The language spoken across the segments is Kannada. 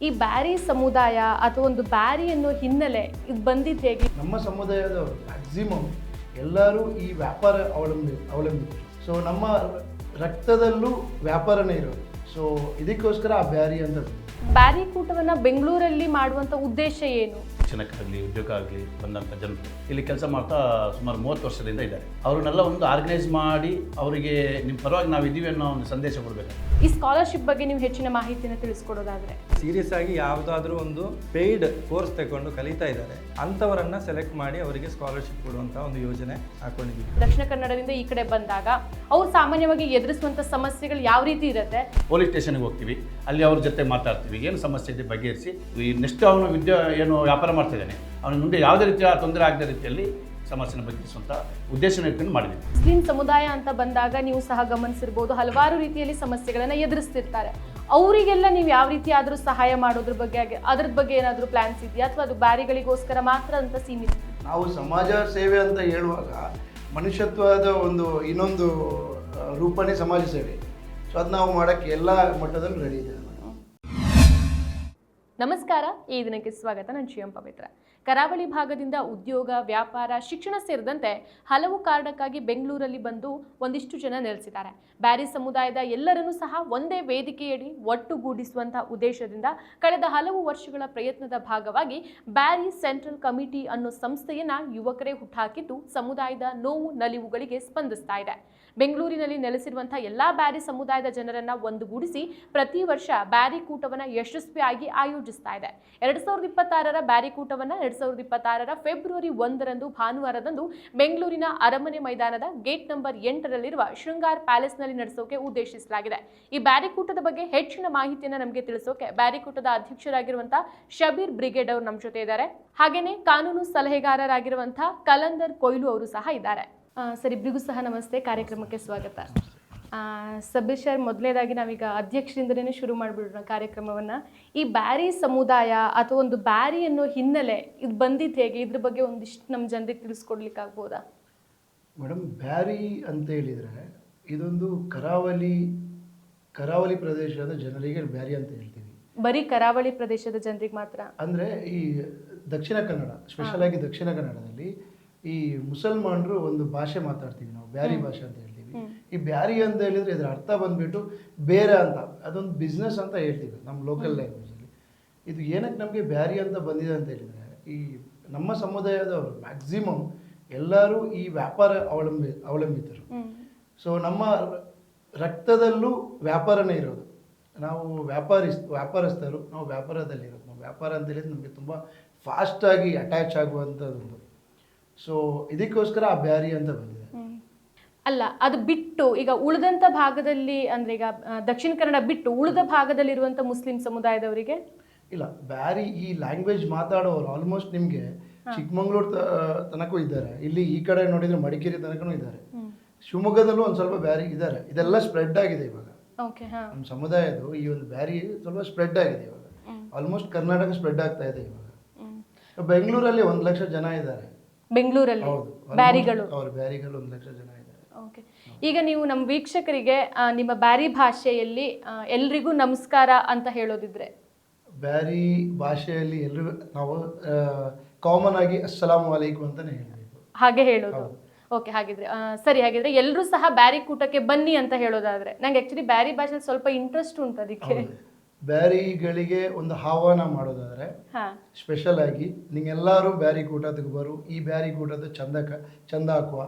ಈ ಬ್ಯಾರಿ ಸಮುದಾಯ ಅಥವಾ ಒಂದು ಬ್ಯಾರಿ ಅನ್ನೋ ಹಿನ್ನೆಲೆ ಇದು ಬಂದಿದ್ದು ಹೇಗೆ? ನಮ್ಮ ಸಮುದಾಯದ ಮ್ಯಾಕ್ಸಿಮಮ್ ಎಲ್ಲರೂ ಈ ವ್ಯಾಪಾರ ಅವಲಂಬಿ ಅವಲಂಬಿತ ಸೊ ನಮ್ಮ ರಕ್ತದಲ್ಲೂ ವ್ಯಾಪಾರನೇ ಇರೋದು. ಸೊ ಇದಕ್ಕೋಸ್ಕರ ಆ ಬ್ಯಾರಿ ಅಂತ ಬ್ಯಾರಿ ಕೂಟವನ್ನು ಬೆಂಗಳೂರಲ್ಲಿ ಮಾಡುವಂಥ ಉದ್ದೇಶ ಏನು? ಶಿಕ್ಷಣಕ್ಕಾಗಲಿ ಉದ್ಯೋಗ ಆಗಲಿ ಬಂದಂಥ ಜನರು ಇಲ್ಲಿ ಕೆಲಸ ಮಾಡ್ತಾ ಸುಮಾರು ಮೂವತ್ತು ವರ್ಷದಿಂದ ಇದ್ದಾರೆ. ಅವ್ರನ್ನೆಲ್ಲ ಒಂದು ಆರ್ಗನೈಸ್ ಮಾಡಿ ಅವರಿಗೆ ನಿಮ್ಮ ಪರವಾಗಿ ನಾವು ಇದ್ದೀವಿ ಅನ್ನೋ ಒಂದು ಸಂದೇಶ ಕೊಡಬೇಕು. ಈ ಸ್ಕಾಲರ್ಶಿಪ್ ಬಗ್ಗೆ ನೀವು ಹೆಚ್ಚಿನ ಮಾಹಿತಿಯನ್ನು ತಿಳಿಸ್ಕೊಡೋದಾದ್ರೆ? ಸೀರಿಯಸ್ ಆಗಿ ಯಾವುದಾದ್ರೂ ಒಂದು ಪೇಯ್ಡ್ ಕೋರ್ಸ್ ತಗೊಂಡು ಕಲಿತಾ ಇದ್ದಾರೆ. ಅಂಥವರನ್ನ ಸೆಲೆಕ್ಟ್ ಮಾಡಿ ಅವರಿಗೆ ಸ್ಕಾಲರ್ಶಿಪ್ ಕೊಡುವಂತ ಒಂದು ಯೋಜನೆ ಹಾಕೊಂಡಿದ್ದೀವಿ. ದಕ್ಷಿಣ ಕನ್ನಡದಿಂದ ಈ ಕಡೆ ಬಂದಾಗ ಅವ್ರು ಸಾಮಾನ್ಯವಾಗಿ ಎದುರಿಸುವಂತ ಸಮಸ್ಯೆಗಳು ಯಾವ ರೀತಿ ಇರುತ್ತೆ? ಪೊಲೀಸ್ ಸ್ಟೇಷನ್ಗೆ ಹೋಗ್ತೀವಿ. ಅಲ್ಲಿ ಅವ್ರ ಜೊತೆ ಮಾತಾಡ್ತೀವಿ. ಏನು ಸಮಸ್ಯೆ ಇದೆ ಬಗೆಹರಿಸಿ. ಈ ನೆಕ್ಸ್ಟ್ ಅವನು ವಿದ್ಯಾ ಏನು ವ್ಯಾಪಾರ ಮಾಡ್ತಿದ್ದಾನೆ. ಅವನಿಗೆ ಮುಂದೆ ಯಾವುದೇ ರೀತಿಯ ತೊಂದರೆ ಆಗದ ರೀತಿಯಲ್ಲಿ ಸಮಸ್ಯೆನ ಬಗೆಹರಿಸುವಂಥ ಉದ್ದೇಶ ಇಟ್ಕೊಂಡು ಮಾಡಿದ್ದೀವಿ ಮುಸ್ಲಿಂ ಸಮುದಾಯ ಅಂತ ಬಂದಾಗ ನೀವು ಸಹ ಗಮನಿಸಿರ್ಬೋದು ಹಲವಾರು ರೀತಿಯಲ್ಲಿ ಸಮಸ್ಯೆಗಳನ್ನ ಎದುರಿಸ್ತಿರ್ತಾರೆ. ಅವರಿಗೆಲ್ಲ ನೀವು ಯಾವ ರೀತಿ ಆದರೂ ಸಹಾಯ ಮಾಡೋದ್ರ ಬಗ್ಗೆ ಆಗಿ- ಅದ್ರ ಬಗ್ಗೆ ಏನಾದರೂ ಪ್ಲಾನ್ಸ್ ಇದೆಯಾ? ಅಥವಾ ಅದು ಬ್ಯಾರಿಗಳಿಗೋಸ್ಕರ ಮಾತ್ರ ಅಂತ ಸೀಮಿತ? ನಾವು ಸಮಾಜ ಸೇವೆ ಅಂತ ಹೇಳುವಾಗ ಮನುಷ್ಯತ್ವದ ಒಂದು ಇನ್ನೊಂದು ರೂಪನೇ ಸಮಾಜ ಸೇವೆ. ಸೊ ಅದು ನಾವು ಮಾಡೋಕ್ಕೆ ಎಲ್ಲ ಮಟ್ಟದಲ್ಲೂ ರೆಡಿ ಇದೆ ನಮಸ್ಕಾರ, ಈ ದಿನಕ್ಕೆ ಸ್ವಾಗತ. ನಾನು ಶ್ರೀಯಂ ಪವಿತ್ರ. ಕರಾವಳಿ ಭಾಗದಿಂದ ಉದ್ಯೋಗ, ವ್ಯಾಪಾರ, ಶಿಕ್ಷಣ ಸೇರಿದಂತೆ ಹಲವು ಕಾರಣಕ್ಕಾಗಿ ಬೆಂಗಳೂರಲ್ಲಿ ಬಂದು ಒಂದಿಷ್ಟು ಜನ ನೆಲೆಸಿದ್ದಾರೆ. ಬ್ಯಾರಿ ಸಮುದಾಯದ ಎಲ್ಲರನ್ನೂ ಸಹ ಒಂದೇ ವೇದಿಕೆಯಡಿ ಒಟ್ಟುಗೂಡಿಸುವಂತಹ ಉದ್ದೇಶದಿಂದ ಕಳೆದ ಹಲವು ವರ್ಷಗಳ ಪ್ರಯತ್ನದ ಭಾಗವಾಗಿ ಬ್ಯಾರಿ ಸೆಂಟ್ರಲ್ ಕಮಿಟಿ ಅನ್ನೋ ಸಂಸ್ಥೆಯನ್ನ ಯುವಕರೇ ಹುಟ್ಟಾಕಿದ್ದು ಸಮುದಾಯದ ನೋವು, ನಲಿವುಗಳಿಗೆ ಸ್ಪಂದಿಸ್ತಾ ಇದೆ. ಬೆಂಗಳೂರಿನಲ್ಲಿ ನೆಲೆಸಿರುವಂತಹ ಎಲ್ಲಾ ಬ್ಯಾರಿ ಸಮುದಾಯದ ಜನರನ್ನ ಒಂದುಗೂಡಿಸಿ ಪ್ರತಿ ವರ್ಷ ಬ್ಯಾರಿ ಕೂಟವನ್ನ ಯಶಸ್ವಿಯಾಗಿ ಆಯೋಜಿಸ್ತಾ ಇದೆ. ಎರಡ್ ಸಾವಿರದ ಇಪ್ಪತ್ತಾರರ ಬ್ಯಾರಿ ಕೂಟವನ್ನ ಎರಡ್ ಸಾವಿರದ ಇಪ್ಪತ್ತಾರರ ಫೆಬ್ರವರಿ ಒಂದರಂದು, ಭಾನುವಾರದಂದು ಬೆಂಗಳೂರಿನ ಅರಮನೆ ಮೈದಾನದ ಗೇಟ್ ನಂಬರ್ ಎಂಟರಲ್ಲಿರುವ ಶೃಂಗಾರ್ ಪ್ಯಾಲೇಸ್ನಲ್ಲಿ ನಡೆಸೋಕೆ ಉದ್ದೇಶಿಸಲಾಗಿದೆ. ಈ ಬ್ಯಾರಿ ಕೂಟದ ಬಗ್ಗೆ ಹೆಚ್ಚಿನ ಮಾಹಿತಿಯನ್ನ ನಮಗೆ ತಿಳಿಸೋಕೆ ಬ್ಯಾರಿ ಕೂಟದ ಅಧ್ಯಕ್ಷರಾಗಿರುವಂತಹ ಶಬೀರ್ ಬ್ರಿಗೇಡ್ ಅವರು ನಮ್ಮ ಜೊತೆ ಇದ್ದಾರೆ. ಹಾಗೆಯೇ ಕಾನೂನು ಸಲಹೆಗಾರರಾಗಿರುವಂತಹ ಕಲಂದರ್ ಕೊಯ್ಲು ಅವರು ಸಹ ಇದ್ದಾರೆ. ಸರ್ ಇಬ್ಬರಿಗೂ ಸಹ ನಮಸ್ತೆ. ಕಾರ್ಯಕ್ರಮಕ್ಕೆ ಸ್ವಾಗತ. ಸಬೀರ್ ಸರ್ ಮೊದಲನೇದಾಗಿ ನಾವೀಗ ಅಧ್ಯಕ್ಷರಿಂದನೇ ಶುರು ಮಾಡಿಬಿಡೋಣ ಕಾರ್ಯಕ್ರಮವನ್ನು. ಈ ಬ್ಯಾರಿ ಸಮುದಾಯ ಅಥವಾ ಒಂದು ಬ್ಯಾರಿ ಅನ್ನೋ ಹಿನ್ನೆಲೆ ಇದು ಬಂದಿದ್ದು ಹೇಗೆ? ಇದ್ರ ಬಗ್ಗೆ ಒಂದಿಷ್ಟು ನಮ್ಮ ಜನರಿಗೆ ತಿಳಿಸ್ಕೊಡ್ಲಿಕ್ಕಾಗ್ಬೋದಾ ಮೇಡಮ್ ಬ್ಯಾರಿ ಅಂತ ಹೇಳಿದರೆ ಇದೊಂದು ಕರಾವಳಿ ಕರಾವಳಿ ಪ್ರದೇಶದ ಜನರಿಗೆ ಬ್ಯಾರಿ ಅಂತ ಹೇಳ್ತೀವಿ. ಬರೀ ಕರಾವಳಿ ಪ್ರದೇಶದ ಜನರಿಗೆ ಮಾತ್ರ? ಅಂದರೆ ಈ ದಕ್ಷಿಣ ಕನ್ನಡ ಸ್ಪೆಷಲ್ ಆಗಿ ದಕ್ಷಿಣ ಕನ್ನಡದಲ್ಲಿ ಈ ಮುಸಲ್ಮಾನರು ಒಂದು ಭಾಷೆ ಮಾತಾಡ್ತೀವಿ ನಾವು ಬ್ಯಾರಿ ಭಾಷೆ ಅಂತ ಹೇಳ್ತೀವಿ. ಈ ಬ್ಯಾರಿ ಅಂತ ಹೇಳಿದ್ರೆ ಇದರ ಅರ್ಥ ಬಂದ್ಬಿಟ್ಟು ಬೇರೆ ಅಂತ ಅದೊಂದು ಬಿಸ್ನೆಸ್ ಅಂತ ಹೇಳ್ತೀವಿ ನಮ್ಮ ಲೋಕಲ್ ಲ್ಯಾಂಗ್ವೇಜಲ್ಲಿ ಇದು ಏನಕ್ಕೆ ನಮಗೆ ಬ್ಯಾರಿ ಅಂತ ಬಂದಿದೆ ಅಂತ ಹೇಳಿದರೆ ಈ ನಮ್ಮ ಸಮುದಾಯದವರು ಮ್ಯಾಕ್ಸಿಮಮ್ ಎಲ್ಲರೂ ಈ ವ್ಯಾಪಾರ ಅವಲಂಬಿ ಅವಲಂಬಿತರು. ಸೊ ನಮ್ಮ ರಕ್ತದಲ್ಲೂ ವ್ಯಾಪಾರನೇ ಇರೋದು. ನಾವು ವ್ಯಾಪಾರಿಸ್ ವ್ಯಾಪಾರಸ್ಥರು ನಾವು ವ್ಯಾಪಾರದಲ್ಲಿರೋದು. ನಾವು ವ್ಯಾಪಾರ ಅಂತ ಹೇಳಿದ್ರೆ ನಮಗೆ ತುಂಬ ಫಾಸ್ಟಾಗಿ ಅಟ್ಯಾಚ್ ಆಗುವಂಥದ್ದೊಂದು ಸೊ ಇದಕ್ಕೋಸ್ಕರ ಆ ಬ್ಯಾರಿ ಅಂತ ಬಂದಿದೆ. ಅಲ್ಲ ಅದು ಬಿಟ್ಟು ಈಗ ಉಳಿದಂತ ಭಾಗದಲ್ಲಿ ಅಂದ್ರೆ ಈಗ ಆ, ದಕ್ಷಿಣ ಕನ್ನಡ ಬಿಟ್ಟು ಉಳಿದ ಭಾಗದಲ್ಲಿ ಇರುವಂತ ಮುಸ್ಲಿಂ ಸಮುದಾಯದವರಿಗೆ? ಇಲ್ಲ ಬ್ಯಾರಿ ಈ ಲ್ಯಾಂಗ್ವೇಜ್ ಮಾತಾಡೋರು ಆಲ್ಮೋಸ್ಟ್ ನಿಮಗೆ ಚಿಕ್ಕಮಂಗ್ಳೂರು ತನಕೂ ಇದ್ದಾರೆ. ಇಲ್ಲಿ ಈ ಕಡೆ ನೋಡಿದ್ರೆ ಮಡಿಕೇರಿ ತನಕನೂ ಇದ್ದಾರೆ. ಶಿವಮೊಗ್ಗದಲ್ಲೂ ಒಂದು ಸ್ವಲ್ಪ ಬ್ಯಾರಿ ಇದ್ದಾರೆ. ಇದೆಲ್ಲ ಸ್ಪ್ರೆಡ್ ಆಗಿದೆ ಇವಾಗ. ಓಕೆ ಹಾ. ನಮ್ಮ ಸಮುದಾಯದ್ದು ಈ ಒಂದು ಬ್ಯಾರಿ ಸ್ವಲ್ಪ ಸ್ಪ್ರೆಡ್ ಆಗಿದೆ ಇವಾಗ. ಆಲ್ಮೋಸ್ಟ್ ಕರ್ನಾಟಕ ಸ್ಪ್ರೆಡ್ ಆಗ್ತಾ ಇದೆ ಇವಾಗ. ಬೆಂಗಳೂರಲ್ಲಿ ಒಂದು ಲಕ್ಷ ಜನ ಇದ್ದಾರೆ. ಬೆಂಗಳೂರಲ್ಲಿ ಹೌದು ಬ್ಯಾರಿಗಳು. ಅವ್ರ ಬ್ಯಾರಿಗಳು ಒಂದು ಲಕ್ಷ ಜನ ಇದ್ದಾರೆ. ಓಕೆ ಈಗ ನೀವು ನಮ್ಮ ವೀಕ್ಷಕರಿಗೆ ಆ, ನಿಮ್ಮ ಬ್ಯಾರಿ ಭಾಷೆಯಲ್ಲಿ ಆ, ಎಲ್ರಿಗೂ ನಮಸ್ಕಾರ ಅಂತ ಹೇಳೋದಿದ್ರೆ? ಬ್ಯಾರಿ ಭಾಷೆಯಲ್ಲಿ ಎಲ್ಲರೂ ನಾವು ಕಾಮನ್ ಆಗಿ ಅಸ್ಸಲಾಮು ಅಲೈಕು ಅಂತಾನೆ ಹೇಳಬೇಕು. ಹಾಗೆ ಹೇಳೋದು. ಓಕೆ ಹಾಗಿದ್ರೆ ಆ, ಸರಿ ಹಾಗಿದ್ರೆ ಎಲ್ಲರೂ ಸಹ ಬ್ಯಾರಿ ಕೂಟಕ್ಕೆ ಬನ್ನಿ ಅಂತ ಹೇಳೋದಾದ್ರೆ ನಂಗೆ ಆಕ್ಚುಲಿ ಬ್ಯಾರಿ ಭಾಷೆ ಸ್ವಲ್ಪ ಇಂಟ್ರೆಸ್ಟ್ ಉಂಟು ಅದಕ್ಕೆ. ಬ್ಯಾರಿಗಳಿಗೆ ಒಂದು ಆಹ್ವಾನ ಮಾಡೋದಾದ್ರೆ ಸ್ಪೆಷಲ್ ಆಗಿ ನಿಂಗೆಲ್ಲರೂ ಬ್ಯಾರಿ ಕೂಟದಕ್ಕೆ ಬರು ಈ ಬ್ಯಾರಿ ಕೂಟದ ಚಂದ ಕ- ಚಂದ ಹಾಕುವ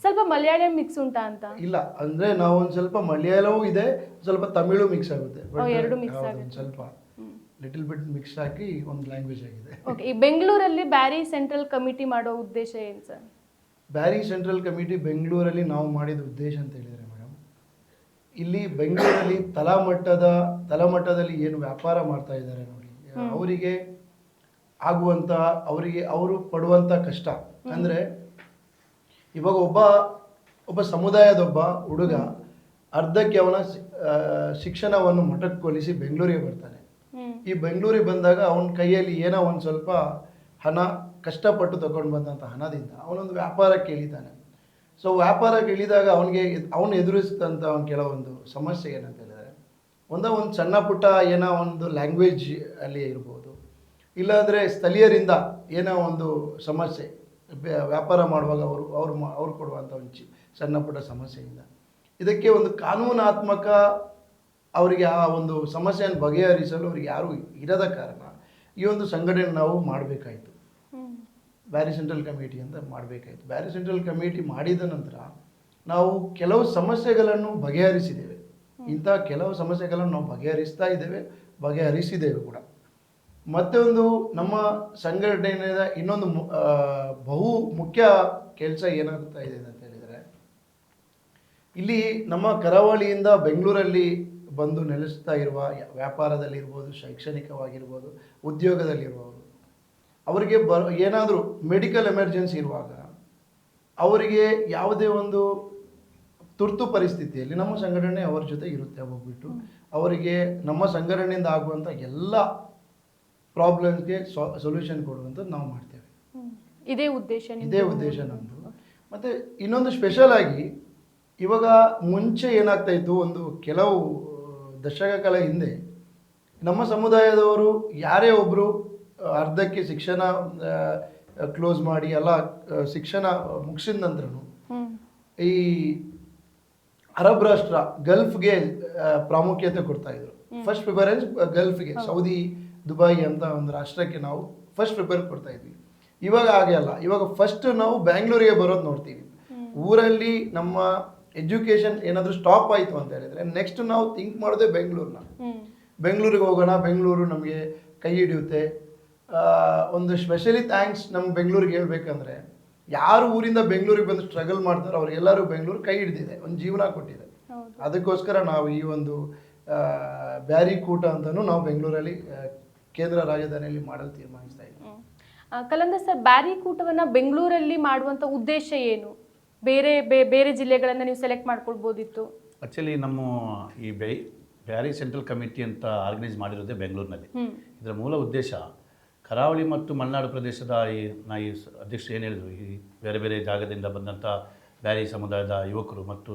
ಸ್ವಲ್ಪ ಮಲಯಾಳಂ ಮಿಕ್ಸ್ ಉಂಟಾ ಅಂತ? ಇಲ್ಲ ಅಂದ್ರೆ ನಾವು ಒಂದ್ ಸ್ವಲ್ಪ ಮಲಯಾಳವೂ ಇದೆ ಸ್ವಲ್ಪ ತಮಿಳು ಮಿಕ್ಸ್ ಆಗುತ್ತೆ. ಓ, ಎರಡು mix ಹೌದು, ಆಗುತ್ತೆ. ಒಂದ್ ಸ್ವಲ್ಪ ಲಿಟಲ್ ಬಿಟ್ ಮಿಕ್ಸ್ ಹಾಕಿ ಒಂದು ಲ್ಯಾಂಗ್ವೇಜ್ ಆಗಿದೆ. ಓಕೆ ಈ ಬೆಂಗಳೂರಲ್ಲಿ ಬ್ಯಾರಿ ಸೆಂಟ್ರಲ್ ಕಮಿಟಿ ಮಾಡೋ ಉದ್ದೇಶ ಏನು ಸರ್? ಬ್ಯಾರಿ ಸೆಂಟ್ರಲ್ ಕಮಿಟಿ ಬೆಂಗಳೂರಲ್ಲಿ ನಾವು ಮಾಡಿದ ಉದ್ದೇಶ ಅಂತ ಹೇಳಿದ್ರೆ ಇಲ್ಲಿ ಬೆಂಗಳೂರಲ್ಲಿ ತಲಾಮಟ್ಟದ ತಲಾಮಟ್ಟದಲ್ಲಿ ಏನು ವ್ಯಾಪಾರ ಮಾಡ್ತಾ ಇದ್ದಾರೆ ನೋಡಿ. ಅವರಿಗೆ ಆಗುವಂತ ಅವರಿಗೆ ಅವರು ಪಡುವಂಥ ಕಷ್ಟ. ಅಂದ್ರೆ ಇವಾಗ ಒಬ್ಬ ಒಬ್ಬ ಸಮುದಾಯದೊಬ್ಬ ಹುಡುಗ ಅರ್ಧಕ್ಕೆ ಅವನ ಶಿಕ್ಷಣವನ್ನು ಮೊಟಕುಗೊಳಿಸಿ ಬೆಂಗಳೂರಿಗೆ ಬರ್ತಾನೆ. ಈ ಬೆಂಗಳೂರಿಗೆ ಬಂದಾಗ ಅವನ ಕೈಯಲ್ಲಿ ಏನೋ ಒಂದು ಸ್ವಲ್ಪ ಹಣ ಕಷ್ಟಪಟ್ಟು ತಗೊಂಡು ಬಂದಂಥ ಹಣದಿಂದ ಅವನೊಂದು ವ್ಯಾಪಾರಕ್ಕೆ ಇಳಿತಾನೆ ಸೊ ವ್ಯಾಪಾರಕ್ಕೆ ಇಳಿದಾಗ ಅವನಿಗೆ ಅವನು ಎದುರಿಸಿದಂಥ ಅವನು ಕೆಲವೊಂದು ಸಮಸ್ಯೆ ಏನಂತ ಹೇಳಿದರೆ, ಒಂದೋ ಒಂದು ಸಣ್ಣ ಪುಟ್ಟ ಏನೋ ಒಂದು ಲ್ಯಾಂಗ್ವೇಜ್ ಅಲ್ಲಿ ಇರ್ಬೋದು, ಇಲ್ಲಾಂದರೆ ಸ್ಥಳೀಯರಿಂದ ಏನೋ ಒಂದು ಸಮಸ್ಯೆ ವ್ಯಾಪಾರ ಮಾಡುವಾಗ ಅವರು, ಅವ್ರು ಅವ್ರು ಕೊಡುವಂಥ ಒಂದು ಚಿ, ಸಣ್ಣ ಪುಟ್ಟ ಸಮಸ್ಯೆಯಿಂದ ಇದಕ್ಕೆ ಒಂದು ಕಾನೂನಾತ್ಮಕ ಅವರಿಗೆ ಆ ಒಂದು ಸಮಸ್ಯೆಯನ್ನು ಬಗೆಹರಿಸಲು ಅವ್ರಿಗೆ ಯಾರೂ ಇರದ ಕಾರಣ ಈ ಒಂದು ಸಂಘಟನೆ ನಾವು ಮಾಡಬೇಕಾಯಿತು. ಬ್ಯಾರಿ ಸೆಂಟ್ರಲ್ ಕಮಿಟಿ ಅಂತ ಮಾಡಬೇಕಾಯಿತು. ಬ್ಯಾರಿ ಸೆಂಟ್ರಲ್ ಕಮಿಟಿ ಮಾಡಿದ ನಂತರ ನಾವು ಕೆಲವು ಸಮಸ್ಯೆಗಳನ್ನು ಬಗೆಹರಿಸಿದ್ದೇವೆ. ಇಂಥ ಕೆಲವು ಸಮಸ್ಯೆಗಳನ್ನು ನಾವು ಬಗೆಹರಿಸ್ತಾ ಇದ್ದೇವೆ ಬಗೆಹರಿಸಿದ್ದೇವೆ ಕೂಡ. ಮತ್ತೆ ಒಂದು ನಮ್ಮ ಸಂಘಟನೆಯ ಇನ್ನೊಂದು ಬಹು ಮುಖ್ಯ ಕೆಲಸ ಏನಾಗ್ತಾ ಇದೆ ಅಂತ ಹೇಳಿದರೆ ಇಲ್ಲಿ ನಮ್ಮ ಕರಾವಳಿಯಿಂದ ಬೆಂಗಳೂರಲ್ಲಿ ಬಂದು ನೆಲೆಸ್ತಾ ಇರುವ ವ್ಯಾಪಾರದಲ್ಲಿರ್ಬೋದು ಶೈಕ್ಷಣಿಕವಾಗಿರ್ಬೋದು ಉದ್ಯೋಗದಲ್ಲಿರುವವರು ಅವರಿಗೆ ಬ ಏನಾದರೂ ಮೆಡಿಕಲ್ ಎಮರ್ಜೆನ್ಸಿ ಇರುವಾಗ ಅವರಿಗೆ ಯಾವುದೇ ಒಂದು ತುರ್ತು ಪರಿಸ್ಥಿತಿಯಲ್ಲಿ ನಮ್ಮ ಸಂಘಟನೆ ಅವರ ಜೊತೆ ಇರುತ್ತೆ ಹೋಗ್ಬಿಟ್ಟು. ಅವರಿಗೆ ನಮ್ಮ ಸಂಘಟನೆಯಿಂದ ಆಗುವಂಥ ಎಲ್ಲ ಪ್ರಾಬ್ಲಮ್ಸ್ಗೆ ಸೊಲ್ಯೂಷನ್ ಕೊಡುವಂಥದ್ದು ನಾವು ಮಾಡ್ತೇವೆ. ಇದೇ ಉದ್ದೇಶ? ಇದೇ ಉದ್ದೇಶ ನಮ್ಮದು ಮತ್ತು ಇನ್ನೊಂದು ಸ್ಪೆಷಲ್ ಆಗಿ ಇವಾಗ ಮುಂಚೆ ಏನಾಗ್ತಾ ಇತ್ತು ಒಂದು ಕೆಲವು ದಶಕಗಳ ಹಿಂದೆ ನಮ್ಮ ಸಮುದಾಯದವರು ಯಾರೇ ಒಬ್ಬರು ಅರ್ಧಕ್ಕೆ ಶಿಕ್ಷಣ ಕ್ಲೋಸ್ ಮಾಡಿ ಎಲ್ಲ ಶಿಕ್ಷಣ ಮುಗಿಸಿದ ನಂತರನು ಈ ಅರಬ್ ರಾಷ್ಟ್ರ ಗಲ್ಫ್ಗೆ ಪ್ರಾಮುಖ್ಯತೆ ಕೊಡ್ತಾ ಇದ್ರು. ಫಸ್ಟ್ ಪ್ರಿಫರೆನ್ಸ್ ಗಲ್ಫ್ಗೆ ಸೌದಿ ದುಬೈ ಅಂತ ಒಂದು ರಾಷ್ಟ್ರಕ್ಕೆ ನಾವು ಫಸ್ಟ್ ಪ್ರಿಫರ್ ಕೊಡ್ತಾ ಇದ್ವಿ. ಇವಾಗ ಹಾಗೆ ಅಲ್ಲ ಇವಾಗ ಫಸ್ಟ್ ನಾವು ಬ್ಯಾಂಗ್ಳೂರಿಗೆ ಬರೋದು ನೋಡ್ತೀವಿ. ಊರಲ್ಲಿ ನಮ್ಮ ಎಜುಕೇಶನ್ ಏನಾದರೂ ಸ್ಟಾಪ್ ಆಯಿತು ಅಂತ ಹೇಳಿದ್ರೆ ನೆಕ್ಸ್ಟ್ ನಾವು ಥಿಂಕ್ ಮಾಡೋದೇ ಬೆಂಗಳೂರನ್ನ ಬೆಂಗಳೂರಿಗೆ ಹೋಗೋಣ ಬೆಂಗಳೂರು ನಮಗೆ ಕೈ ಹಿಡಿಯುತ್ತೆ. ಒಂದು ಸ್ಪೆಷಲಿ ಥ್ಯಾಂಕ್ಸ್ ನಮ್ಮ ಬೆಂಗಳೂರಿಗೆ ಹೇಳ್ಬೇಕಂದ್ರೆ ಯಾರು ಊರಿಂದ ಬೆಂಗಳೂರಿಗೆ ಬಂದು ಸ್ಟ್ರಗಲ್ ಮಾಡ್ತಾರೋ ಅವ್ರಿಗೆಲ್ಲರೂ ಬೆಂಗಳೂರು ಕೈ ಹಿಡಿದಿದೆ ಒಂದು ಜೀವನ ಕೊಟ್ಟಿದೆ. ಅದಕ್ಕೋಸ್ಕರ ನಾವು ಈ ಒಂದು ಬ್ಯಾರಿ ಕೂಟ ಅಂತಲೂ ನಾವು ಬೆಂಗಳೂರಲ್ಲಿ ಕೇಂದ್ರ ರಾಜಧಾನಿಯಲ್ಲಿ ಮಾಡಲು ತೀರ್ಮಾನಿಸ್ತಾ ಇದ್ದೀವಿ. ಕಲಂದ ಸರ್ ಬ್ಯಾರಿ ಕೂಟವನ್ನ ಬೆಂಗಳೂರಲ್ಲಿ ಮಾಡುವಂಥ ಉದ್ದೇಶ ಏನು? ಬೇರೆ ಬೇರೆ ಜಿಲ್ಲೆಗಳನ್ನು ನೀವು ಸೆಲೆಕ್ಟ್ ಮಾಡ್ಕೊಳ್ಬೋದಿತ್ತು. ಆ್ಯಕ್ಚುಲಿ ನಮ್ಮ ಈ ಬೈ ಬ್ಯಾರಿ ಸೆಂಟ್ರಲ್ ಕಮಿಟಿ ಅಂತ ಆರ್ಗನೈಸ್ ಮಾಡಿರೋದೇ ಬೆಂಗಳೂರಿನಲ್ಲಿ. ಇದರ ಮೂಲ ಉದ್ದೇಶ ಕರಾವಳಿ ಮತ್ತು ಮಲೆನಾಡು ಪ್ರದೇಶದ ಈ ನಾ ಈ ಸ- ಅಧ್ಯಕ್ಷರು ಏನು ಹೇಳಿದರು? ಈ ಬೇರೆ ಬೇರೆ ಜಾಗದಿಂದ ಬಂದಂಥ ಬ್ಯಾರಿ ಸಮುದಾಯದ ಯುವಕರು ಮತ್ತು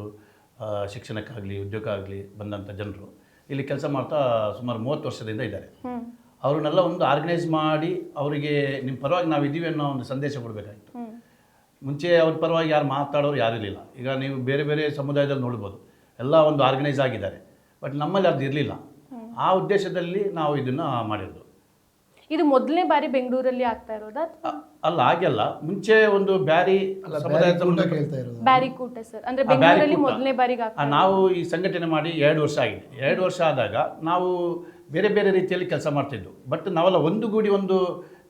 ಶಿಕ್ಷಣಕ್ಕಾಗಲಿ ಉದ್ಯೋಗ ಆಗಲಿ ಬಂದಂಥ ಜನರು ಇಲ್ಲಿ ಕೆಲಸ ಮಾಡ್ತಾ ಸುಮಾರು ಮೂವತ್ತು ವರ್ಷದಿಂದ ಇದ್ದಾರೆ. ಅವ್ರನ್ನೆಲ್ಲ ಒಂದು ಆರ್ಗನೈಸ್ ಮಾಡಿ ಅವರಿಗೆ ನಿಮ್ಮ ಪರವಾಗಿ ನಾವು ಇದ್ದೀವಿ ಅನ್ನೋ ಒಂದು ಸಂದೇಶ ಕೊಡಬೇಕಾಗಿತ್ತು. ಮುಂಚೆ ಅವ್ರ ಪರವಾಗಿ ಯಾರು ಮಾತಾಡೋರು ಯಾರೂ ಇರಲಿಲ್ಲ. ಈಗ ನೀವು ಬೇರೆ ಬೇರೆ ಸಮುದಾಯದಲ್ಲಿ ನೋಡ್ಬೋದು. ಎಲ್ಲ ಒಂದು ಆರ್ಗನೈಸ್ ಆಗಿದ್ದಾರೆ. ಬಟ್ ನಮ್ಮಲ್ಲಿ ಅದು ಇರಲಿಲ್ಲ. ಆ ಉದ್ದೇಶದಲ್ಲಿ ನಾವು ಇದನ್ನು ಮಾಡಿರೋದು. ಇದು ಮೊದಲನೇ ಬಾರಿ ಬೆಂಗಳೂರಲ್ಲಿ ಆಗ್ತಾ ಇರೋದ ಅಲ್ಲ ಹಾಗೆಲ್ಲ. ಮುಂಚೆ ಒಂದು ಬ್ಯಾರಿ ಬ್ಯಾರಿ ಕೂಟ ಒಂದು- ಬ್ಯಾರಿ ಕೂಟ ಸರ್ ಅಂದ್ರೆ ಬೆಂಗಳೂರಲ್ಲಿ ಮೊದಲನೇ ಬಾರಿಗೆ ಆ, ನಾವು ಈ ಸಂಘಟನೆ ಮಾಡಿ ಎರಡು ವರ್ಷ ಆಗಿದೆ. ಎರಡು ವರ್ಷ ಆದಾಗ ನಾವು ಬೇರೆ ಬೇರೆ ರೀತಿಯಲ್ಲಿ ಕೆಲಸ ಮಾಡ್ತಿದ್ದು. ಬಟ್ ನಾವೆಲ್ಲ ಒಂದುಗೂಡಿ ಒಂದು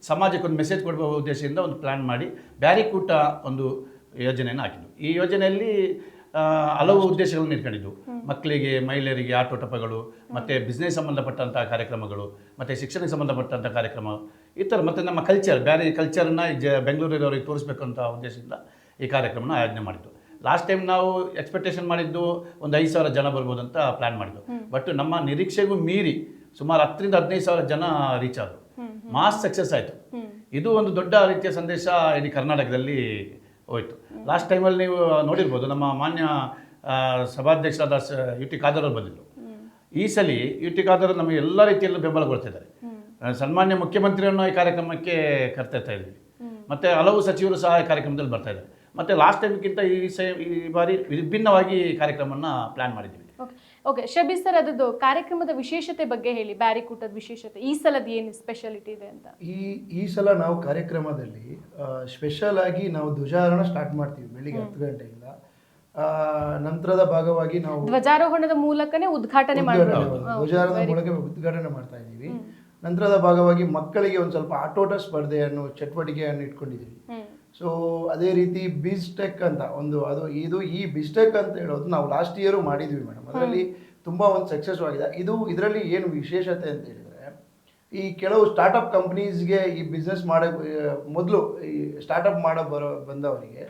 ಸಮಾಜಕ್ಕೆ ಒಂದು ಮೆಸೇಜ್ ಕೊಡುವ ಉದ್ದೇಶದಿಂದ ಒಂದು ಪ್ಲ್ಯಾನ್ ಮಾಡಿ ಬ್ಯಾರಿಕೂಟ ಒಂದು ಯೋಜನೆಯನ್ನು ಹಾಕಿದ್ದು. ಈ ಯೋಜನೆಯಲ್ಲಿ ಹಲವು ಉದ್ದೇಶಗಳನ್ನು ಇಟ್ಕೊಂಡಿದ್ದು ಮಕ್ಕಳಿಗೆ ಮಹಿಳೆಯರಿಗೆ ಆಟೋಟಪಗಳು ಮತ್ತು ಬಿಸ್ನೆಸ್ ಸಂಬಂಧಪಟ್ಟಂಥ ಕಾರ್ಯಕ್ರಮಗಳು ಮತ್ತು ಶಿಕ್ಷಣಕ್ಕೆ ಸಂಬಂಧಪಟ್ಟಂಥ ಕಾರ್ಯಕ್ರಮ ಈ ಥರ ಮತ್ತು ನಮ್ಮ ಕಲ್ಚರ್ ಬೇರೆ ಕಲ್ಚರನ್ನ ಜ ಬೆಂಗಳೂರಿನವರಿಗೆ ತೋರಿಸ್ಬೇಕು ಅಂತ ಉದ್ದೇಶದಿಂದ ಈ ಕಾರ್ಯಕ್ರಮನ ಆಯೋಜನೆ ಮಾಡಿದ್ದು. ಲಾಸ್ಟ್ ಟೈಮ್ ನಾವು ಎಕ್ಸ್ಪೆಕ್ಟೇಷನ್ ಮಾಡಿದ್ದು ಒಂದು ಐದು ಸಾವಿರ ಜನ ಬರ್ಬೋದು ಅಂತ ಪ್ಲ್ಯಾನ್ ಮಾಡಿದ್ದು. ಬಟ್ ನಮ್ಮ ನಿರೀಕ್ಷೆಗೂ ಮೀರಿ ಸುಮಾರು ಹತ್ತರಿಂದ ಹದಿನೈದು ಸಾವಿರ ಜನ ರೀಚ್ ಆದರು. ಮಾಸ್ ಸಕ್ಸಸ್ ಆಯಿತು. ಇದು ಒಂದು ದೊಡ್ಡ ರೀತಿಯ ಸಂದೇಶ ಇಡೀ ಕರ್ನಾಟಕದಲ್ಲಿ ಹೋಯಿತು. ಲಾಸ್ಟ್ ಟೈಮಲ್ಲಿ ನೀವು ನೋಡಿರ್ಬೋದು ನಮ್ಮ ಮಾನ್ಯ ಸಭಾಧ್ಯಕ್ಷರಾದ ಯು ಟಿ ಖಾದರ್ ಅವರು ಬಂದಿದ್ದರು ಈ ಸಲ ಯು ಟಿ ಖಾದರ್ ನಮಗೆ ಎಲ್ಲ ರೀತಿಯಲ್ಲೂ ಬೆಂಬಲ ಕೊಡ್ತಿದ್ದಾರೆ ಸನ್ಮಾನ್ಯ ಮುಖ್ಯಮಂತ್ರಿಯನ್ನು ಈ ಕಾರ್ಯಕ್ರಮಕ್ಕೆ ಕರ್ತಾ ಇದ್ದೀವಿ. ಮತ್ತು ಹಲವು ಸಚಿವರು ಸಹ ಈ ಕಾರ್ಯಕ್ರಮದಲ್ಲಿ ಬರ್ತಾ ಇದ್ದಾರೆ. ಮತ್ತು ಲಾಸ್ಟ್ ಟೈಮ್ಗಿಂತ ಈ ಸೇ ಈ ಬಾರಿ ವಿಭಿನ್ನವಾಗಿ ಈ ಕಾರ್ಯಕ್ರಮವನ್ನು ಪ್ಲ್ಯಾನ್ ಮಾಡಿದ್ದೀವಿ. ಓಕೆ ಶಬಿ ಸರ್ ಅದದ್ದು ಕಾರ್ಯಕ್ರಮದ ವಿಶೇಷತೆ ಬಗ್ಗೆ ಹೇಳಿ ಬ್ಯಾರಿಕೂಟದ ವಿಶೇಷತೆ. ಈ ಸಲದ ಏನು ಸ್ಪೆಷಾಲಿಟಿ ಇದೆ ಅಂತ? ಈ ಈ ಸಲ ನಾವು ಕಾರ್ಯಕ್ರಮದಲ್ಲಿ ಸ್ಪೆಷಲ್ ಆಗಿ ನಾವು ಧ್ವಜಾರೋಹಣ ಸ್ಟಾರ್ಟ್ ಮಾಡ್ತೀವಿ ಬೆಳಿಗ್ಗೆ ಹತ್ತು ಗಂಟೆಯಿಂದ. ಆ, ನಂತರದ ಭಾಗವಾಗಿ ನಾವು ಧ್ವಜಾರೋಹಣದ ಮೂಲಕನೇ ಉದ್ಘಾಟನೆ ಧ್ವಜಾರೋಹಣದ ಮೂಲಕ ಉದ್ಘಾಟನೆ ಮಾಡ್ತಾ ಇದ್ದೀವಿ. ನಂತರದ ಭಾಗವಾಗಿ ಮಕ್ಕಳಿಗೆ ಒಂದು ಸ್ವಲ್ಪ ಆಟೋಟ ಸ್ಪರ್ಧೆಯನ್ನು ಚಟುವಟಿಕೆಯನ್ನು ಇಟ್ಕೊಂಡಿದ್ದೀವಿ. ಸೊ ಅದೇ ರೀತಿ ಬಿಸ್ಟೆಕ್ ಅಂತ ಒಂದು ಅದು ಇದು ಈ ಬಿಸ್ಟೆಕ್ ಅಂತ ಹೇಳೋದು ನಾವು ಲಾಸ್ಟ್ ಇಯರು ಮಾಡಿದ್ವಿ ಮೇಡಮ್ ಅದರಲ್ಲಿ ತುಂಬ ಒಂದು ಸಕ್ಸಸ್ ಆಗಿದೆ. ಇದು ಇದರಲ್ಲಿ ಏನು ವಿಶೇಷತೆ ಅಂತ ಹೇಳಿದರೆ ಈ ಕೆಲವು ಸ್ಟಾರ್ಟಪ್ ಕಂಪ್ನೀಸ್ಗೆ ಈ ಬಿಸ್ನೆಸ್ ಮಾಡೋ ಮೊದಲು ಈ ಸ್ಟಾರ್ಟಪ್ ಮಾಡೋ ಬರೋ ಬಂದವರಿಗೆ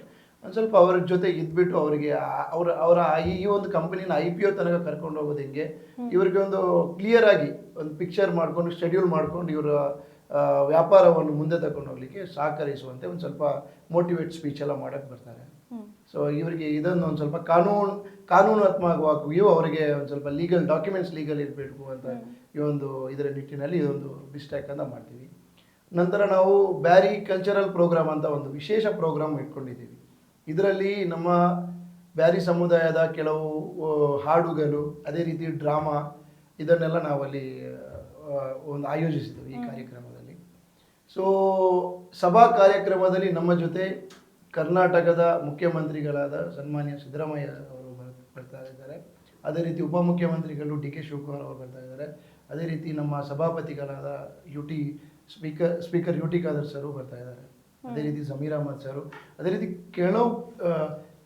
ಒಂದು ಸ್ವಲ್ಪ ಅವ್ರ ಜೊತೆ ಇದ್ಬಿಟ್ಟು ಅವರಿಗೆ ಅವರ ಅವರ ಈ ಒಂದು ಕಂಪನಿನ ಐ ಪಿ ಒ ತನಕ ಕರ್ಕೊಂಡು ಹೋಗೋದು ಹೆಂಗೆ? ಇವ್ರಿಗೆ ಒಂದು ಕ್ಲಿಯರ್ ಆಗಿ ಒಂದು ಪಿಕ್ಚರ್ ಮಾಡ್ಕೊಂಡು ಶೆಡ್ಯೂಲ್ ಮಾಡ್ಕೊಂಡು ಇವರ ವ್ಯಾಪಾರವನ್ನು ಮುಂದೆ ತಗೊಂಡು ಹೋಗ್ಲಿಕ್ಕೆ ಸಹಕರಿಸುವಂತೆ ಒಂದು ಸ್ವಲ್ಪ ಮೋಟಿವೇಟ್ ಸ್ಪೀಚ್ ಎಲ್ಲ ಮಾಡಕ್ಕೆ ಬರ್ತಾರೆ. ಸೊ ಇವರಿಗೆ ಇದನ್ನು ಒಂದು ಸ್ವಲ್ಪ ಕಾನೂನು ಕಾನೂನಾತ್ಮಕವಾಗಿಯೂ ಅವರಿಗೆ ಒಂದು ಸ್ವಲ್ಪ ಲೀಗಲ್ ಡಾಕ್ಯುಮೆಂಟ್ಸ್ ಲೀಗಲ್ ಇರಬೇಕು ಅಂತ ಈ ಒಂದು ಇದರ ನಿಟ್ಟಿನಲ್ಲಿ ಇದೊಂದು ಬಿಸ್ಟ್ಯಾಕ್ ಅಂತ ಮಾಡ್ತೀವಿ. ನಂತರ ನಾವು ಬ್ಯಾರಿ ಕಲ್ಚರಲ್ ಪ್ರೋಗ್ರಾಮ್ ಅಂತ ಒಂದು ವಿಶೇಷ ಪ್ರೋಗ್ರಾಮ್ ಇಟ್ಕೊಂಡಿದ್ದೀವಿ. ಇದರಲ್ಲಿ ನಮ್ಮ ಬ್ಯಾರಿ ಸಮುದಾಯದ ಕೆಲವು ಹಾಡುಗಳು ಅದೇ ರೀತಿ ಡ್ರಾಮಾ ಇದನ್ನೆಲ್ಲ ನಾವಲ್ಲಿ ಒಂದು ಆಯೋಜಿಸಿದ್ದೇವೆ ಈ ಕಾರ್ಯಕ್ರಮದಲ್ಲಿ. ಸೊ ಸಭಾ ಕಾರ್ಯಕ್ರಮದಲ್ಲಿ ನಮ್ಮ ಜೊತೆ ಕರ್ನಾಟಕದ ಮುಖ್ಯಮಂತ್ರಿಗಳಾದ ಸನ್ಮಾನ್ಯ ಸಿದ್ದರಾಮಯ್ಯ ಅವರು ಬರ್- ಬರ್ತಾ ಇದ್ದಾರೆ. ಅದೇ ರೀತಿ ಉಪಮುಖ್ಯಮಂತ್ರಿಗಳು ಡಿ ಕೆ ಶಿವಕುಮಾರ್ ಅವರು ಬರ್ತಾ ಇದ್ದಾರೆ. ಅದೇ ರೀತಿ ನಮ್ಮ ಸಭಾಪತಿಗಳಾದ U T speaker speaker U T Khader sir ಬರ್ತಾ ಇದ್ದಾರೆ. ಅದೇ ರೀತಿ ಸಮೀರ್ ಅಹಮದ್ ಸರು ಅದೇ ರೀತಿ ಕೆಲವು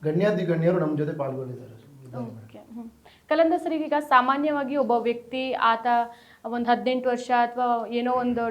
ಗಣ್ಯಾತಿ ಗಣ್ಯರು ನಮ್ಮ ಜೊತೆ ಪಾಲ್ಗೊಂಡಿದ್ದಾರೆ. ಕಲಂದ ಸರ್ ಈಗ ಸಾಮಾನ್ಯವಾಗಿ ಒಬ್ಬ ವ್ಯಕ್ತಿ ಆತ ಒಂದು ಹದಿನೆಂಟು ವರ್ಷ ಅಥವಾ ಏನೋ ಒಂದು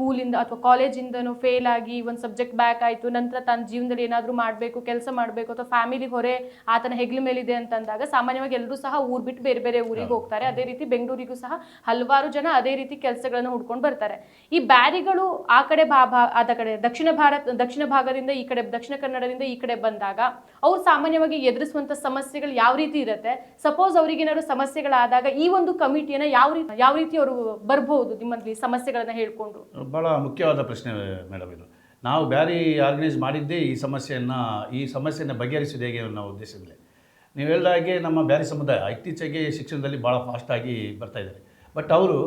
ಸ್ಕೂಲಿಂದ ಅಥವಾ ಕಾಲೇಜಿಂದನೂ ಫೇಲ್ ಆಗಿ ಒಂದು ಸಬ್ಜೆಕ್ಟ್ ಬ್ಯಾಕ್ ಆಯಿತು ನಂತರ ತನ್ನ ಜೀವನದಲ್ಲಿ ಏನಾದರೂ ಮಾಡಬೇಕು ಕೆಲಸ ಮಾಡಬೇಕು ಅಥವಾ ಫ್ಯಾಮಿಲಿ ಹೊರೆ ಆತನ ಹೆಗ್ಲ ಮೇಲಿದೆ ಅಂತಂದಾಗ ಸಾಮಾನ್ಯವಾಗಿ ಎಲ್ಲರೂ ಸಹ ಊರು ಬಿಟ್ಟು ಬೇರೆ ಬೇರೆ ಊರಿಗೆ ಹೋಗ್ತಾರೆ. ಅದೇ ರೀತಿ ಬೆಂಗಳೂರಿಗೂ ಸಹ ಹಲವಾರು ಜನ ಅದೇ ರೀತಿ ಕೆಲಸಗಳನ್ನು ಹುಡ್ಕೊಂಡು ಬರ್ತಾರೆ. ಈ ಬ್ಯಾರಿಗಳು ಆ ಕಡೆ ಭಾ ಆದ ಕಡೆ ದಕ್ಷಿಣ ಭಾರತ ದಕ್ಷಿಣ ಭಾಗದಿಂದ ಈ ಕಡೆ ದಕ್ಷಿಣ ಕನ್ನಡದಿಂದ ಈ ಕಡೆ ಬಂದಾಗ ಅವ್ರು ಸಾಮಾನ್ಯವಾಗಿ ಎದುರಿಸುವಂತ ಸಮಸ್ಯೆಗಳು ಯಾವ ರೀತಿ ಇರುತ್ತೆ? ಸಪೋಸ್ ಅವರಿಗೇನಾದ್ರು ಏನಾದ್ರು ಸಮಸ್ಯೆಗಳಾದಾಗ ಈ ಒಂದು ಕಮಿಟಿಯನ್ನ ಯಾವ ರೀತಿ ಯಾವ ರೀತಿ ಅವರು ಬರ್ಬೋದು ನಿಮ್ಮಲ್ಲಿ ಸಮಸ್ಯೆಗಳನ್ನ ಹೇಳ್ಕೊಂಡು? ಭಾಳ ಮುಖ್ಯವಾದ ಪ್ರಶ್ನೆ ಮೇಡಮ್ ಇದು. ನಾವು ಬ್ಯಾರಿ ಆರ್ಗನೈಸ್ ಮಾಡಿದ್ದೇ ಈ ಸಮಸ್ಯೆಯನ್ನು ಈ ಸಮಸ್ಯೆಯನ್ನು ಬಗೆಹರಿಸೋದು ಹೇಗೆ ಅನ್ನೋ ಉದ್ದೇಶದಲ್ಲಿ. ನೀವು ಹೇಳಿದ ಹಾಗೆ ನಮ್ಮ ಬ್ಯಾರಿ ಸಮುದಾಯ ಇತ್ತೀಚೆಗೆ ಶಿಕ್ಷಣದಲ್ಲಿ ಭಾಳ ಫಾಸ್ಟಾಗಿ ಬರ್ತಾ ಇದ್ದಾರೆ. ಬಟ್ ಅವರು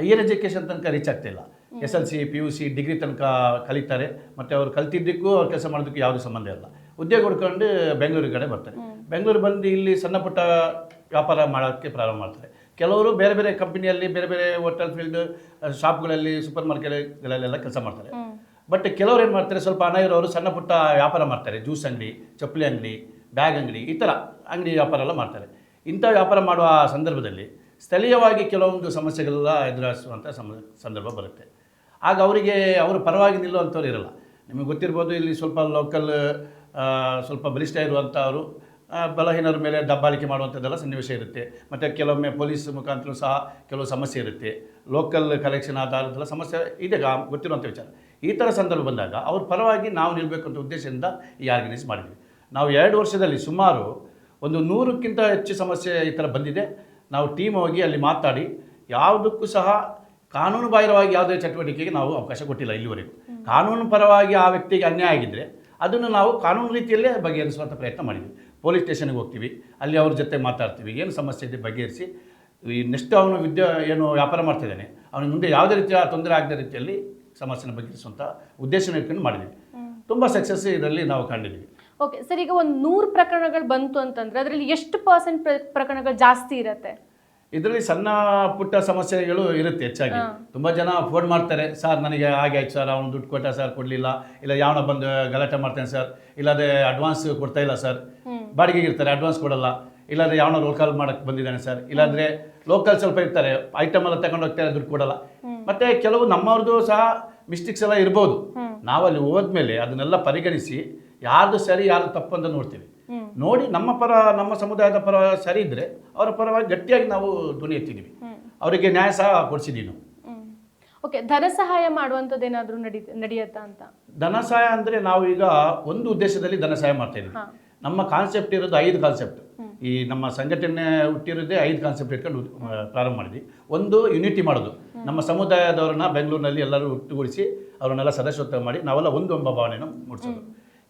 ಹೈಯರ್ ಎಜುಕೇಷನ್ ತನಕ ರೀಚ್ ಆಗ್ತಿಲ್ಲ S L C P U C degree ತನಕ ಕಲಿತಾರೆ. ಮತ್ತು ಅವರು ಕಲ್ತಿದ್ದಕ್ಕೂ ಅವ್ರು ಕೆಲಸ ಮಾಡೋದಕ್ಕೂ ಯಾವುದೂ ಸಂಬಂಧ ಇಲ್ಲ. ಉದ್ಯೋಗ ಹುಡ್ಕೊಂಡು ಬೆಂಗಳೂರು ಕಡೆ ಬರ್ತಾರೆ. ಬೆಂಗಳೂರು ಬಂದು ಇಲ್ಲಿ ಸಣ್ಣ ಪುಟ್ಟ ವ್ಯಾಪಾರ ಮಾಡೋಕ್ಕೆ ಪ್ರಾರಂಭ ಮಾಡ್ತಾರೆ. ಕೆಲವರು ಬೇರೆ ಬೇರೆ ಕಂಪನಿಯಲ್ಲಿ ಬೇರೆ ಬೇರೆ ಹೋಟೆಲ್ ಫೀಲ್ಡ್ ಶಾಪ್ಗಳಲ್ಲಿ ಸೂಪರ್ ಮಾರ್ಕೆಟ್ಗಳಲ್ಲೆಲ್ಲ ಕೆಲಸ ಮಾಡ್ತಾರೆ. ಬಟ್ ಕೆಲವರು ಏನು ಮಾಡ್ತಾರೆ ಸ್ವಲ್ಪ ಹಣ ಇರೋರು ಸಣ್ಣ ಪುಟ್ಟ ವ್ಯಾಪಾರ ಮಾಡ್ತಾರೆ. ಜ್ಯೂಸ್ ಅಂಗಡಿ ಚಪ್ಪಲಿ ಅಂಗಡಿ ಬ್ಯಾಗ್ ಅಂಗಡಿ ಈ ಥರ ಅಂಗಡಿ ವ್ಯಾಪಾರ ಎಲ್ಲ ಮಾಡ್ತಾರೆ. ಇಂಥ ವ್ಯಾಪಾರ ಮಾಡುವ ಸಂದರ್ಭದಲ್ಲಿ ಸ್ಥಳೀಯವಾಗಿ ಕೆಲವೊಂದು ಸಮಸ್ಯೆಗಳೆಲ್ಲ ಎದುರಿಸುವಂಥ ಸಮ ಸಂದರ್ಭ ಬರುತ್ತೆ. ಆಗ ಅವರಿಗೆ ಅವರು ಪರವಾಗಿ ನಿಲ್ಲುವಂಥವ್ರು ಇರಲ್ಲ. ನಿಮಗೆ ಗೊತ್ತಿರ್ಬೋದು ಇಲ್ಲಿ ಸ್ವಲ್ಪ ಲೋಕಲ್ ಸ್ವಲ್ಪ ಬಲಿಷ್ಠ ಇರುವಂಥವರು ಬಲಹೀನರ ಮೇಲೆ ದಬ್ಬಾಳಿಕೆ ಮಾಡುವಂಥದ್ದೆಲ್ಲ ಸನ್ನಿವೇಶ ಇರುತ್ತೆ. ಮತ್ತು ಕೆಲವೊಮ್ಮೆ ಪೊಲೀಸ್ ಮುಖಾಂತರ ಸಹ ಕೆಲವು ಸಮಸ್ಯೆ ಇರುತ್ತೆ. ಲೋಕಲ್ ಕಲೆಕ್ಷನ್ ಆಧಾರದಲ್ಲ ಸಮಸ್ಯೆ ಇದೆ ಗೊತ್ತಿರುವಂಥ ವಿಚಾರ. ಈ ಥರ ಸಂದರ್ಭ ಬಂದಾಗ ಅವ್ರ ಪರವಾಗಿ ನಾವು ನಿಲ್ಲಬೇಕು ಅಂತ ಉದ್ದೇಶದಿಂದ ಈ ಆರ್ಗನೈಸ್ ಮಾಡಿದ್ವಿ. ನಾವು ಎರಡು ವರ್ಷದಲ್ಲಿ ಸುಮಾರು ಒಂದು ನೂರಕ್ಕಿಂತ ಹೆಚ್ಚು ಸಮಸ್ಯೆ ಈ ಥರ ಬಂದಿದೆ. ನಾವು ಟೀಮ್ ಹೋಗಿ ಅಲ್ಲಿ ಮಾತಾಡಿ ಯಾವುದಕ್ಕೂ ಸಹ ಕಾನೂನು ಬಾಹಿರವಾಗಿ ಯಾವುದೇ ಚಟುವಟಿಕೆಗೆ ನಾವು ಅವಕಾಶ ಕೊಟ್ಟಿಲ್ಲ ಇಲ್ಲಿವರೆಗೂ. ಕಾನೂನು ಪರವಾಗಿ ಆ ವ್ಯಕ್ತಿಗೆ ಅನ್ಯಾಯ ಆಗಿದ್ದರೆ ಅದನ್ನು ನಾವು ಕಾನೂನು ರೀತಿಯಲ್ಲೇ ಬಗೆಹರಿಸುವಂಥ ಪ್ರಯತ್ನ ಮಾಡಿದ್ವಿ. ಪೊಲೀಸ್ ಸ್ಟೇಷನ್ಗೆ ಹೋಗ್ತೀವಿ. ಅಲ್ಲಿ ಅವ್ರ ಜೊತೆ ಮಾತಾಡ್ತೀವಿ. ಏನು ಸಮಸ್ಯೆ ಇದೆ ಬಗೆಹರಿಸಿ. ಈ ನೆಕ್ಸ್ಟ್ ಅವನು ವಿದ್ಯಾ ಏನು ವ್ಯಾಪಾರ ಮಾಡ್ತಿದ್ದಾನೆ ಅವನ ಮುಂದೆ ಯಾವುದೇ ರೀತಿಯ ತೊಂದರೆ ಆಗದ ರೀತಿಯಲ್ಲಿ ಸಮಸ್ಯೆನ ಬಗೆಹರಿಸುವಂಥ ಉದ್ದೇಶನ ಇಟ್ಕೊಂಡು ಮಾಡಿದ್ವಿ. ತುಂಬ ಸಕ್ಸಸ್ ಇದರಲ್ಲಿ ನಾವು ಕಂಡಿದ್ದೀವಿ ಓಕೆ ಸರ್ ಈಗ ಒಂದು ನೂರು ಪ್ರಕರಣಗಳು ಬಂತು ಅಂತಂದರೆ ಅದರಲ್ಲಿ ಎಷ್ಟು ಪರ್ಸೆಂಟ್ ಪ್ರಕರಣಗಳು ಜಾಸ್ತಿ ಇರುತ್ತೆ? ಇದರಲ್ಲಿ ಸಣ್ಣ ಪುಟ್ಟ ಸಮಸ್ಯೆಗಳು ಇರುತ್ತೆ ಹೆಚ್ಚಾಗಿ. ತುಂಬ ಜನ ಫೋನ್ ಮಾಡ್ತಾರೆ. ಸರ್ ನನಗೆ ಹಾಗೆ ಆಯ್ತು ಸರ್ ಅವ್ನು ದುಡ್ಡು ಕೊಟ್ಟ ಸರ್ ಕೊಡಲಿಲ್ಲ. ಇಲ್ಲ ಯಾವನ ಬಂದು ಗಲಾಟೆ ಮಾಡ್ತಾನೆ ಸರ್. ಇಲ್ಲದೆ ಅಡ್ವಾನ್ಸ್ ಕೊಡ್ತಾ ಇಲ್ಲ ಸರ್. ಬಾಡಿಗೆಗೆ ಇರ್ತಾರೆ ಅಡ್ವಾನ್ಸ್ ಕೊಡಲ್ಲ. ಇಲ್ಲಾಂದರೆ ಯಾವನ ಲೋಕಲ್ ಮಾಡಕ್ಕೆ ಬಂದಿದ್ದಾನೆ ಸರ್ ಇಲ್ಲಾಂದರೆ ಲೋಕಲ್ ಸ್ವಲ್ಪ ಇರ್ತಾರೆ ಐಟಮ್ ಎಲ್ಲ ತಗೊಂಡು ಹೋಗ್ತಾರೆ ದುಡ್ಡು ಕೊಡಲ್ಲ. ಮತ್ತೆ ಕೆಲವು ನಮ್ಮವ್ರದ್ದು ಸಹ ಮಿಸ್ಟೇಕ್ಸ್ ಎಲ್ಲ ಇರ್ಬೋದು. ನಾವಲ್ಲಿ ಹೋದ್ಮೇಲೆ ಅದನ್ನೆಲ್ಲ ಪರಿಗಣಿಸಿ ಯಾರ್ದು ಸರಿ ಯಾರ್ದು ತಪ್ಪು ಅಂತ ನೋಡ್ತೀವಿ. ನೋಡಿ ನಮ್ಮ ಪರ ನಮ್ಮ ಸಮುದಾಯದ ಪರ ಸರಿ ಇದ್ರೆ ಅವರ ಪರವಾಗಿ ಗಟ್ಟಿಯಾಗಿ ನಾವು ಧ್ವನಿ ಎತ್ತಿದ್ದೀವಿ. ಅವರಿಗೆ ನ್ಯಾಯ ಸಹ ಕೊಡಿಸಿದ್ದೀವಿ ನಾವು. ಓಕೆ ಧನ ಸಹಾಯ ಮಾಡುವಂಥದ್ದು ಏನಾದರೂ ನಡಿ ನಡೆಯುತ್ತಾ ಅಂತ? ಧನ ಸಹಾಯ ಅಂದರೆ ನಾವು ಈಗ ಒಂದು ಉದ್ದೇಶದಲ್ಲಿ ಧನ ಸಹಾಯ ಮಾಡ್ತಾ ಇದ್ದೀವಿ. ನಮ್ಮ ಕಾನ್ಸೆಪ್ಟ್ ಇರೋದು ಐದು ಕಾನ್ಸೆಪ್ಟ್ ಈ ನಮ್ಮ ಸಂಘಟನೆ ಹುಟ್ಟಿರೋದೇ ಐದು ಕಾನ್ಸೆಪ್ಟ್ ಇಟ್ಕೊಂಡು ಪ್ರಾರಂಭ ಮಾಡಿದ್ವಿ. ಒಂದು ಯುನಿಟಿ ಮಾಡೋದು. ನಮ್ಮ ಸಮುದಾಯದವ್ರನ್ನ ಬೆಂಗಳೂರಿನಲ್ಲಿ ಎಲ್ಲರೂ ಒಟ್ಟುಗೂಡಿಸಿ ಅವ್ರನ್ನೆಲ್ಲ ಸದಸ್ಯತ್ವ ಮಾಡಿ ನಾವೆಲ್ಲ ಒಂದು ಎಂಬ ಭಾವನೆಯನ್ನು ಮೂಡಿಸೋದು.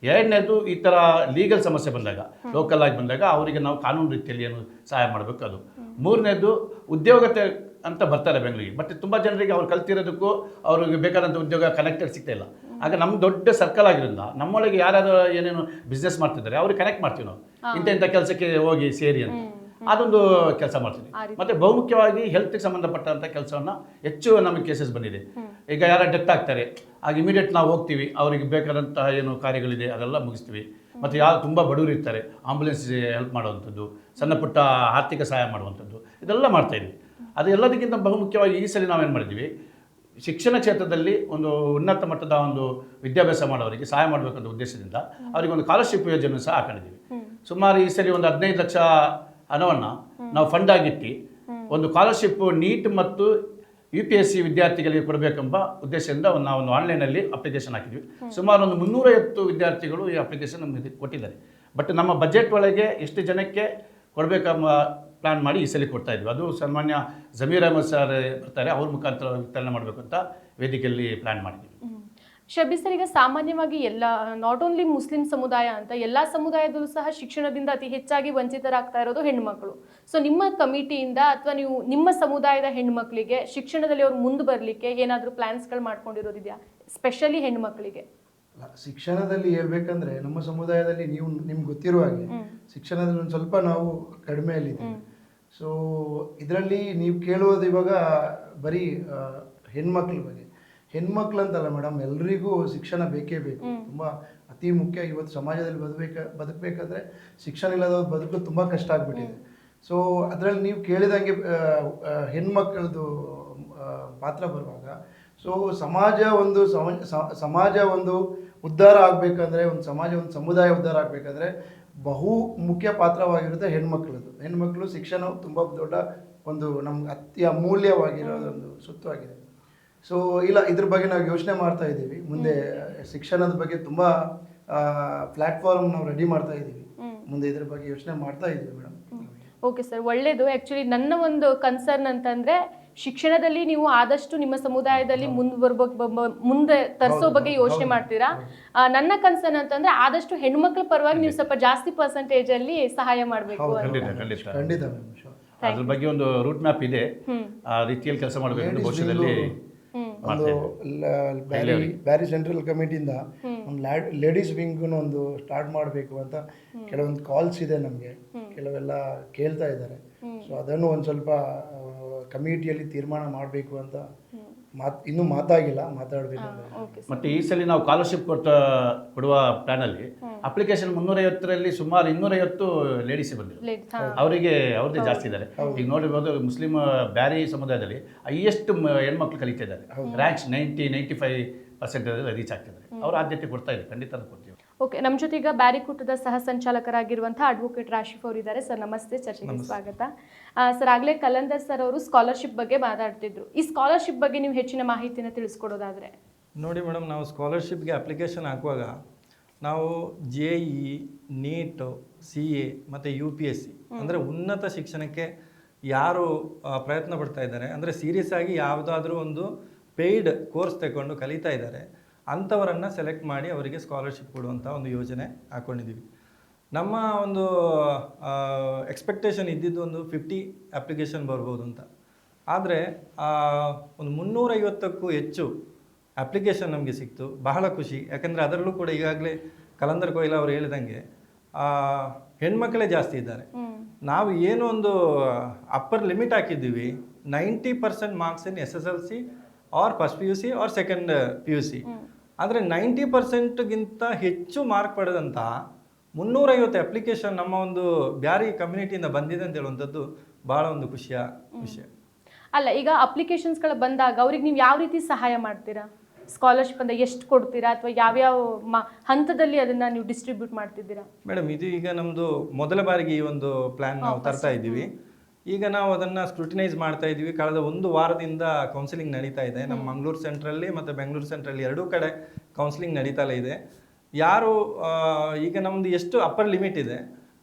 ಎರಡನೇದು ಈ ಥರ ಲೀಗಲ್ ಸಮಸ್ಯೆ ಬಂದಾಗ ಲೋಕಲ್ ಆಗಿ ಬಂದಾಗ ಅವರಿಗೆ ನಾವು ಕಾನೂನು ರೀತಿಯಲ್ಲಿ ಏನು ಸಹಾಯ ಮಾಡಬೇಕು ಅದು. ಮೂರನೇದು ಉದ್ಯೋಗತೆ ಅಂತ ಬರ್ತಾರೆ ಬೆಂಗಳೂರಿಗೆ. ಬಟ್ ತುಂಬ ಜನರಿಗೆ ಅವ್ರು ಕಲ್ತಿರೋದಕ್ಕೂ ಅವ್ರಿಗೆ ಬೇಕಾದಂಥ ಉದ್ಯೋಗ ಕನೆಕ್ಟೆಡ್ ಸಿಗ್ತಾ ಇಲ್ಲ. ಆಗ ನಮ್ಮ ದೊಡ್ಡ ಸರ್ಕಲ್ ಆಗಿರೋದ್ರಿಂದ ನಮ್ಮೊಳಗೆ ಯಾರಾದರೂ ಏನೇನು ಬಿಸ್ನೆಸ್ ಮಾಡ್ತಿದ್ದಾರೆ ಅವ್ರಿಗೆ ಕನೆಕ್ಟ್ ಮಾಡ್ತೀವಿ ನಾವು. ಇಂಥ ಇಂಥ ಕೆಲಸಕ್ಕೆ ಹೋಗಿ ಸೇರಿ ಅಂತ. ಅದೊಂದು ಕೆಲಸ ಮಾಡ್ತೀವಿ. ಮತ್ತೆ ಬಹುಮುಖ್ಯವಾಗಿ ಹೆಲ್ತ್ಗೆ ಸಂಬಂಧಪಟ್ಟಂಥ ಕೆಲಸವನ್ನು ಹೆಚ್ಚು ನಮಗೆ ಕೇಸಸ್ ಬಂದಿದೆ. ಈಗ ಯಾರ ಡೆತ್ ಆಗ್ತಾರೆ ಆಗ ಇಮಿಡಿಯೇಟ್ ನಾವು ಹೋಗ್ತೀವಿ ಅವರಿಗೆ ಬೇಕಾದಂತಹ ಏನು ಕಾರ್ಯಗಳಿದೆ ಅದೆಲ್ಲ ಮುಗಿಸ್ತೀವಿ. ಮತ್ತು ಯಾರು ತುಂಬ ಬಡವರು ಇರ್ತಾರೆ ಆಂಬುಲೆನ್ಸ್ ಹೆಲ್ಪ್ ಮಾಡುವಂಥದ್ದು ಸಣ್ಣ ಪುಟ್ಟ ಆರ್ಥಿಕ ಸಹಾಯ ಮಾಡುವಂಥದ್ದು ಇದೆಲ್ಲ ಮಾಡ್ತಾಯಿದ್ವಿ ಅದು ಎಲ್ಲದಕ್ಕಿಂತ ಬಹುಮುಖ್ಯವಾಗಿ ಈ ಸಲ ನಾವೇನು ಮಾಡಿದ್ವಿ ಶಿಕ್ಷಣ ಕ್ಷೇತ್ರದಲ್ಲಿ ಒಂದು ಉನ್ನತ ಮಟ್ಟದ ಒಂದು ವಿದ್ಯಾಭ್ಯಾಸ ಮಾಡೋರಿಗೆ ಸಹಾಯ ಮಾಡಬೇಕಂತ ಉದ್ದೇಶದಿಂದ ಅವರಿಗೆ ಒಂದು ಸ್ಕಾಲರ್ಶಿಪ್ ಯೋಜನೆ ಸಹ ಹಾಕೊಂಡಿದ್ದೀವಿ. ಸುಮಾರು ಈ ಸರಿ ಒಂದು ಹದಿನೈದು ಲಕ್ಷ ಹಣವನ್ನು ನಾವು ಫಂಡ್ ಆಗಿಟ್ಟು ಒಂದು ಸ್ಕಾಲರ್ಶಿಪ್ ನೀಟ್ ಮತ್ತು ಯು ಪಿ ಎಸ್ ಸಿ ವಿದ್ಯಾರ್ಥಿಗಳಿಗೆ ಕೊಡಬೇಕೆಂಬ ಉದ್ದೇಶದಿಂದ ಒಂದು ನಾವು ಒಂದು ಆನ್ಲೈನಲ್ಲಿ ಅಪ್ಲಿಕೇಶನ್ ಹಾಕಿದ್ವಿ. ಸುಮಾರು ಒಂದು ಮುನ್ನೂರೈವತ್ತು ವಿದ್ಯಾರ್ಥಿಗಳು ಈ ಅಪ್ಲಿಕೇಶನ್ ನಮಗೆ ಕೊಟ್ಟಿದ್ದಾರೆ. ಬಟ್ ನಮ್ಮ ಬಜೆಟ್ ಒಳಗೆ ಎಷ್ಟು ಜನಕ್ಕೆ ಕೊಡಬೇಕೆಂಬ ಪ್ಲಾನ್ ಮಾಡಿ ಈ ಸಲ ಕೊಡ್ತಾ ಇದ್ವಿ. ಅದು ಸನ್ಮಾನ್ಯ ಜಮೀರ್ ಅಹಮದ್ ಸರ್ ಬರ್ತಾರೆ ಅವ್ರ ಮುಖಾಂತರ ವಿತರಣೆ ಮಾಡಬೇಕು ಅಂತ ವೇದಿಕೆಯಲ್ಲಿ ಪ್ಲಾನ್ ಮಾಡಿದ್ವಿ ಶಬಿ ಸರ್ ಈಗ ಸಾಮಾನ್ಯವಾಗಿ ಎಲ್ಲ ನಾಟ್ ಓನ್ಲಿ ಮುಸ್ಲಿಂ ಸಮುದಾಯ ಅಂತ ಎಲ್ಲ ಸಮುದಾಯದಲ್ಲೂ ಸಹ ಶಿಕ್ಷಣದಿಂದ ಅತಿ ಹೆಚ್ಚಾಗಿ ವಂಚಿತರಾಗ್ತಾ ಇರೋದು ಹೆಣ್ಮಕ್ಳು ಸೊ ನಿಮ್ಮ ಕಮಿಟಿಯಿಂದ ಅಥವಾ ನೀವು ನಿಮ್ಮ ಸಮುದಾಯದ ಹೆಣ್ಮಕ್ಳಿಗೆ ಶಿಕ್ಷಣದಲ್ಲಿ ಅವ್ರು ಮುಂದೆ ಬರಲಿಕ್ಕೆ ಏನಾದರೂ ಪ್ಲ್ಯಾನ್ಸ್ಗಳು ಮಾಡ್ಕೊಂಡಿರೋದಿದೆಯಾ? ಸ್ಪೆಷಲಿ ಹೆಣ್ಮಕ್ಳಿಗೆ ಶಿಕ್ಷಣದಲ್ಲಿ ಹೇಳ್ಬೇಕಂದ್ರೆ ನಮ್ಮ ಸಮುದಾಯದಲ್ಲಿ ನೀವು ನಿಮ್ಗೆ ಗೊತ್ತಿರುವ ಹಾಗೆ ಶಿಕ್ಷಣದಲ್ಲಿ ಒಂದು ಸ್ವಲ್ಪ ನಾವು ಕಡಿಮೆಯಲ್ಲಿದ್ದೇವೆ. ಸೊ ಇದರಲ್ಲಿ ನೀವು ಕೇಳುವುದು ಇವಾಗ ಬರೀ ಹೆಣ್ಮಕ್ಳ ಬಗ್ಗೆ. ಹೆಣ್ಮಕ್ಳು ಅಂತಲ್ಲ ಮೇಡಮ್ ಎಲ್ರಿಗೂ ಶಿಕ್ಷಣ ಬೇಕೇ ಬೇಕು. ತುಂಬ ಅತಿ ಮುಖ್ಯ ಇವತ್ತು ಸಮಾಜದಲ್ಲಿ ಬದುಕಬೇಕ ಬದುಕಬೇಕಂದ್ರೆ ಶಿಕ್ಷಣ ಇಲ್ಲದ ಬದುಕು ತುಂಬ ಕಷ್ಟ ಆಗ್ಬಿಟ್ಟಿದೆ. ಸೊ ಅದರಲ್ಲಿ ನೀವು ಕೇಳಿದಂಗೆ ಹೆಣ್ಮಕ್ಳದ್ದು ಪಾತ್ರ ಬರುವಾಗ ಸೊ ಸಮಾಜ ಒಂದು ಸಮಾಜ ಒಂದು ಉದ್ಧಾರ ಆಗಬೇಕಂದ್ರೆ ಒಂದು ಸಮಾಜ ಒಂದು ಸಮುದಾಯ ಉದ್ಧಾರ ಆಗಬೇಕಂದ್ರೆ ಬಹು ಮುಖ್ಯ ಪಾತ್ರವಾಗಿರುತ್ತೆ ಹೆಣ್ಮಕ್ಳದ್ದು ಹೆಣ್ಮಕ್ಳು ಶಿಕ್ಷಣ ತುಂಬ ದೊಡ್ಡ ಒಂದು ನಮ್ಗೆ ಅತಿ ಅಮೂಲ್ಯವಾಗಿರೋದೊಂದು ಸುತ್ತವಾಗಿದೆ ಸೊ ಇಲ್ಲ ಇದ್ರ ಬಗ್ಗೆ ನಾವು ಯೋಚನೆ ಮಾಡ್ತಾ ಇದ್ದೀವಿ. ಮುಂದೆ ಶಿಕ್ಷಣದ ಬಗ್ಗೆ ತುಂಬ ಪ್ಲಾಟ್ಫಾರ್ಮ್ ನಾವು ರೆಡಿ ಮಾಡ್ತಾ ಇದ್ದೀವಿ. ಮುಂದೆ ಇದ್ರ ಬಗ್ಗೆ ಯೋಚನೆ ಮಾಡ್ತಾ ಇದ್ದೀವಿ ಮೇಡಮ್. ಓಕೆ ಸರ್ ಒಳ್ಳೇದು. ಆ್ಯಕ್ಚುಲಿ ನನ್ನ ಒಂದು ಕನ್ಸರ್ನ್ ಅಂತಂದ್ರೆ ಶಿಕ್ಷಣದಲ್ಲಿ ನೀವು ಆದಷ್ಟು ನಿಮ್ಮ ಸಮುದಾಯದಲ್ಲಿ ಮುಂದೆ ಬರ್ಬೇಕು ಮುಂದೆ ತರಿಸೋ ಬಗ್ಗೆ ಯೋಚನೆ ಮಾಡ್ತೀರಾ? ನನ್ನ ಕನ್ಸರ್ನ್ ಅಂತಂದ್ರೆ ಆದಷ್ಟು ಹೆಣ್ಮಕ್ಳ ಪರವಾಗಿ ನೀವು ಸ್ವಲ್ಪ ಜಾಸ್ತಿ ಪರ್ಸೆಂಟೇಜ್ ಅಲ್ಲಿ ಸಹಾಯ ಮಾಡಬೇಕು ಖಂಡಿತ ಖಂಡಿತ. ಖಂಡಿತ. ಅದ್ರ ಬಗ್ಗೆ ಒಂದು ರೂಟ್ ಮ್ಯಾಪ್ ಇದೆ. ಆ ರೀತಿಯಲ್ಲಿ ಕೆಲಸ ಮಾಡಬೇಕು ಭವಿಷ್ಯದಲ್ಲಿ ಒಂದು ಬ್ಯಾರಿ ಬ್ಯಾರಿ ಸೆಂಟ್ರಲ್ ಕಮಿಟಿಯಿಂದ ಒಂದು ಲೇಡೀಸ್ ವಿಂಗ್ ಒಂದು ಸ್ಟಾರ್ಟ್ ಮಾಡಬೇಕು ಅಂತ ಕೆಲವೊಂದು ಕಾಲ್ಸ್ ಇದೆ ನಮಗೆ. ಕೆಲವೆಲ್ಲ ಕೇಳ್ತಾ ಇದ್ದಾರೆ. ಸೊ ಅದನ್ನು ಒಂದು ಸ್ವಲ್ಪ ಕಮಿಟಿಯಲ್ಲಿ ತೀರ್ಮಾನ ಮಾಡಬೇಕು ಅಂತ ಮಾತ್ ಇನ್ನೂ ಮಾತಾಗಿಲ್ಲ ಮಾತಾಡಬೇಕು ಮತ್ತೆ ಈ ಸಲ ನಾವು ಸ್ಕಾಲರ್ಶಿಪ್ ಕೊಟ್ಟ ಕೊಡುವ ಪ್ಲಾನಲ್ಲಿ ಅಪ್ಲಿಕೇಶನ್ ಮುನ್ನೂರೈವತ್ತರಲ್ಲಿ ಸುಮಾರು ಇನ್ನೂರೈವತ್ತು ಲೇಡೀಸ್ ಬಂದಿದೆ ಅವರಿಗೆ ಅವ್ರದ್ದೇ ಜಾಸ್ತಿ ಇದ್ದಾರೆ. ಈಗ ನೋಡಿರ್ಬೋದು ಮುಸ್ಲಿಂ ಬ್ಯಾರಿ ಸಮುದಾಯದಲ್ಲಿ ಹೈಯೆಸ್ಟ್ ಹೆಣ್ಮಕ್ಳು ಕಲಿತಾ ಇದ್ದಾರೆ. Ranks ninety ninety five percent reach ಆಗ್ತಿದ್ದಾರೆ. ಅವ್ರ ಆದ್ಯತೆ ಕೊಡ್ತಾ ಇದ್ದಾರೆ ಖಂಡಿತ ಕೊಡ್ತೀವಿ. ಓಕೆ ನಮ್ಮ ಜೊತೆ ಈಗ ಬ್ಯಾರಿಕೂಟದ ಸಹ ಸಂಚಾಲಕರಾಗಿರುವಂತಹ ಅಡ್ವೊಕೇಟ್ ರಾಶಿಫ್ ಅವರು ಇದ್ದಾರೆ ಸರ್ ನಮಸ್ತೆ. ಚರ್ಚೆಗೆ ಸ್ವಾಗತ. ಸರ್ ಆಗಲೇ ಕಲಂದರ್ ಸರ್ ಅವರು ಸ್ಕಾಲರ್ಶಿಪ್ ಬಗ್ಗೆ ಮಾತಾಡ್ತಿದ್ರು. ಈ ಸ್ಕಾಲರ್ಶಿಪ್ ಬಗ್ಗೆ ನೀವು ಹೆಚ್ಚಿನ ಮಾಹಿತಿನ ತಿಳಿಸ್ಕೊಡೋದಾದ್ರೆ. ನೋಡಿ ಮೇಡಮ್ ನಾವು ಸ್ಕಾಲರ್ಶಿಪ್ಗೆ ಅಪ್ಲಿಕೇಶನ್ ಹಾಕುವಾಗ ನಾವು J E NEET C A ಮತ್ತು ಯು ಪಿ ಎಸ್ ಸಿ ಅಂದರೆ ಉನ್ನತ ಶಿಕ್ಷಣಕ್ಕೆ ಯಾರು ಪ್ರಯತ್ನ ಪಡ್ತಾ ಇದ್ದಾರೆ ಅಂದರೆ ಸೀರಿಯಸ್ ಆಗಿ ಯಾವುದಾದ್ರೂ ಒಂದು ಪೇಯ್ಡ್ ಕೋರ್ಸ್ ತಗೊಂಡು ಕಲಿತಾ ಇದ್ದಾರೆ ಅಂಥವರನ್ನು ಸೆಲೆಕ್ಟ್ ಮಾಡಿ ಅವರಿಗೆ ಸ್ಕಾಲರ್ಶಿಪ್ ಕೊಡುವಂಥ ಒಂದು ಯೋಜನೆ ಹಾಕ್ಕೊಂಡಿದ್ದೀವಿ ನಮ್ಮ ಒಂದು ಎಕ್ಸ್ಪೆಕ್ಟೇಷನ್ ಇದ್ದಿದ್ದು ಒಂದು ಫಿಫ್ಟಿ ಅಪ್ಲಿಕೇಶನ್ ಬರ್ಬೋದು ಅಂತ. ಆದರೆ ಒಂದು ಮುನ್ನೂರೈವತ್ತಕ್ಕೂ ಹೆಚ್ಚು ಅಪ್ಲಿಕೇಶನ್ ನಮಗೆ ಸಿಕ್ತು. ಬಹಳ ಖುಷಿ. ಯಾಕಂದರೆ ಅದರಲ್ಲೂ ಕೂಡ ಈಗಾಗಲೇ ಕಲಂದರ್ ಕೊಯ್ಲ ಅವರು ಹೇಳಿದಂಗೆ ಹೆಣ್ಮಕ್ಕಳೇ ಜಾಸ್ತಿ ಇದ್ದಾರೆ. ನಾವು ಏನು ಒಂದು ಅಪ್ಪರ್ ಲಿಮಿಟ್ ಹಾಕಿದ್ದೀವಿ ninety percent marks in S S L C or first P U C or second P U C ಆದರೆ ನೈಂಟಿ ಪರ್ಸೆಂಟ್ಗಿಂತ ಹೆಚ್ಚು ಮಾರ್ಕ್ ಪಡೆದಂಥ ಮುನ್ನೂರೈವತ್ತು ಅಪ್ಲಿಕೇಶನ್ ನಮ್ಮ ಒಂದು ಬ್ಯಾರಿ ಕಮ್ಯುನಿಟಿಯಿಂದ ಬಂದಿದೆ ಅಂತ ಹೇಳುವಂಥದ್ದು ಭಾಳ ಒಂದು ಖುಷಿಯ ವಿಷಯ. ಅಲ್ಲ ಈಗ ಅಪ್ಲಿಕೇಶನ್ಸ್ಗಳು ಬಂದಾಗ ಅವ್ರಿಗೆ ನೀವು ಯಾವ ರೀತಿ ಸಹಾಯ ಮಾಡ್ತೀರಾ? ಸ್ಕಾಲರ್ಶಿಪ್ ಅಂತ ಎಷ್ಟು ಕೊಡ್ತೀರಾ? ಅಥವಾ ಯಾವ್ಯಾವ ಮ ಹಂತದಲ್ಲಿ ಅದನ್ನು ನೀವು ಡಿಸ್ಟ್ರಿಬ್ಯೂಟ್ ಮಾಡ್ತಿದ್ದೀರಾ? ಮೇಡಮ್ ಇದು ಈಗ ನಮ್ಮದು ಮೊದಲ ಬಾರಿಗೆ ಈ ಒಂದು ಪ್ಲ್ಯಾನ್ ನಾವು ತರ್ತಾ ಇದ್ದೀವಿ. ಈಗ ನಾವು ಅದನ್ನು ಸ್ಕ್ರೂಟಿನೈಸ್ ಮಾಡ್ತಾ ಇದ್ದೀವಿ. ಕಳೆದ ಒಂದು ವಾರದಿಂದ ಕೌನ್ಸಿಲಿಂಗ್ ನಡೀತಾ ಇದೆ. ನಮ್ಮ ಮಂಗಳೂರು ಸೆಂಟ್ರಲ್ಲಿ ಮತ್ತು ಬೆಂಗಳೂರು ಸೆಂಟ್ರಲ್ಲಿ ಎರಡೂ ಕಡೆ ಕೌನ್ಸಿಲಿಂಗ್ ನಡೀತಾ ಇದೆ. ಯಾರು ಈಗ ನಮ್ಮದು ಎಷ್ಟು ಅಪ್ಪರ್ ಲಿಮಿಟ್ ಇದೆ,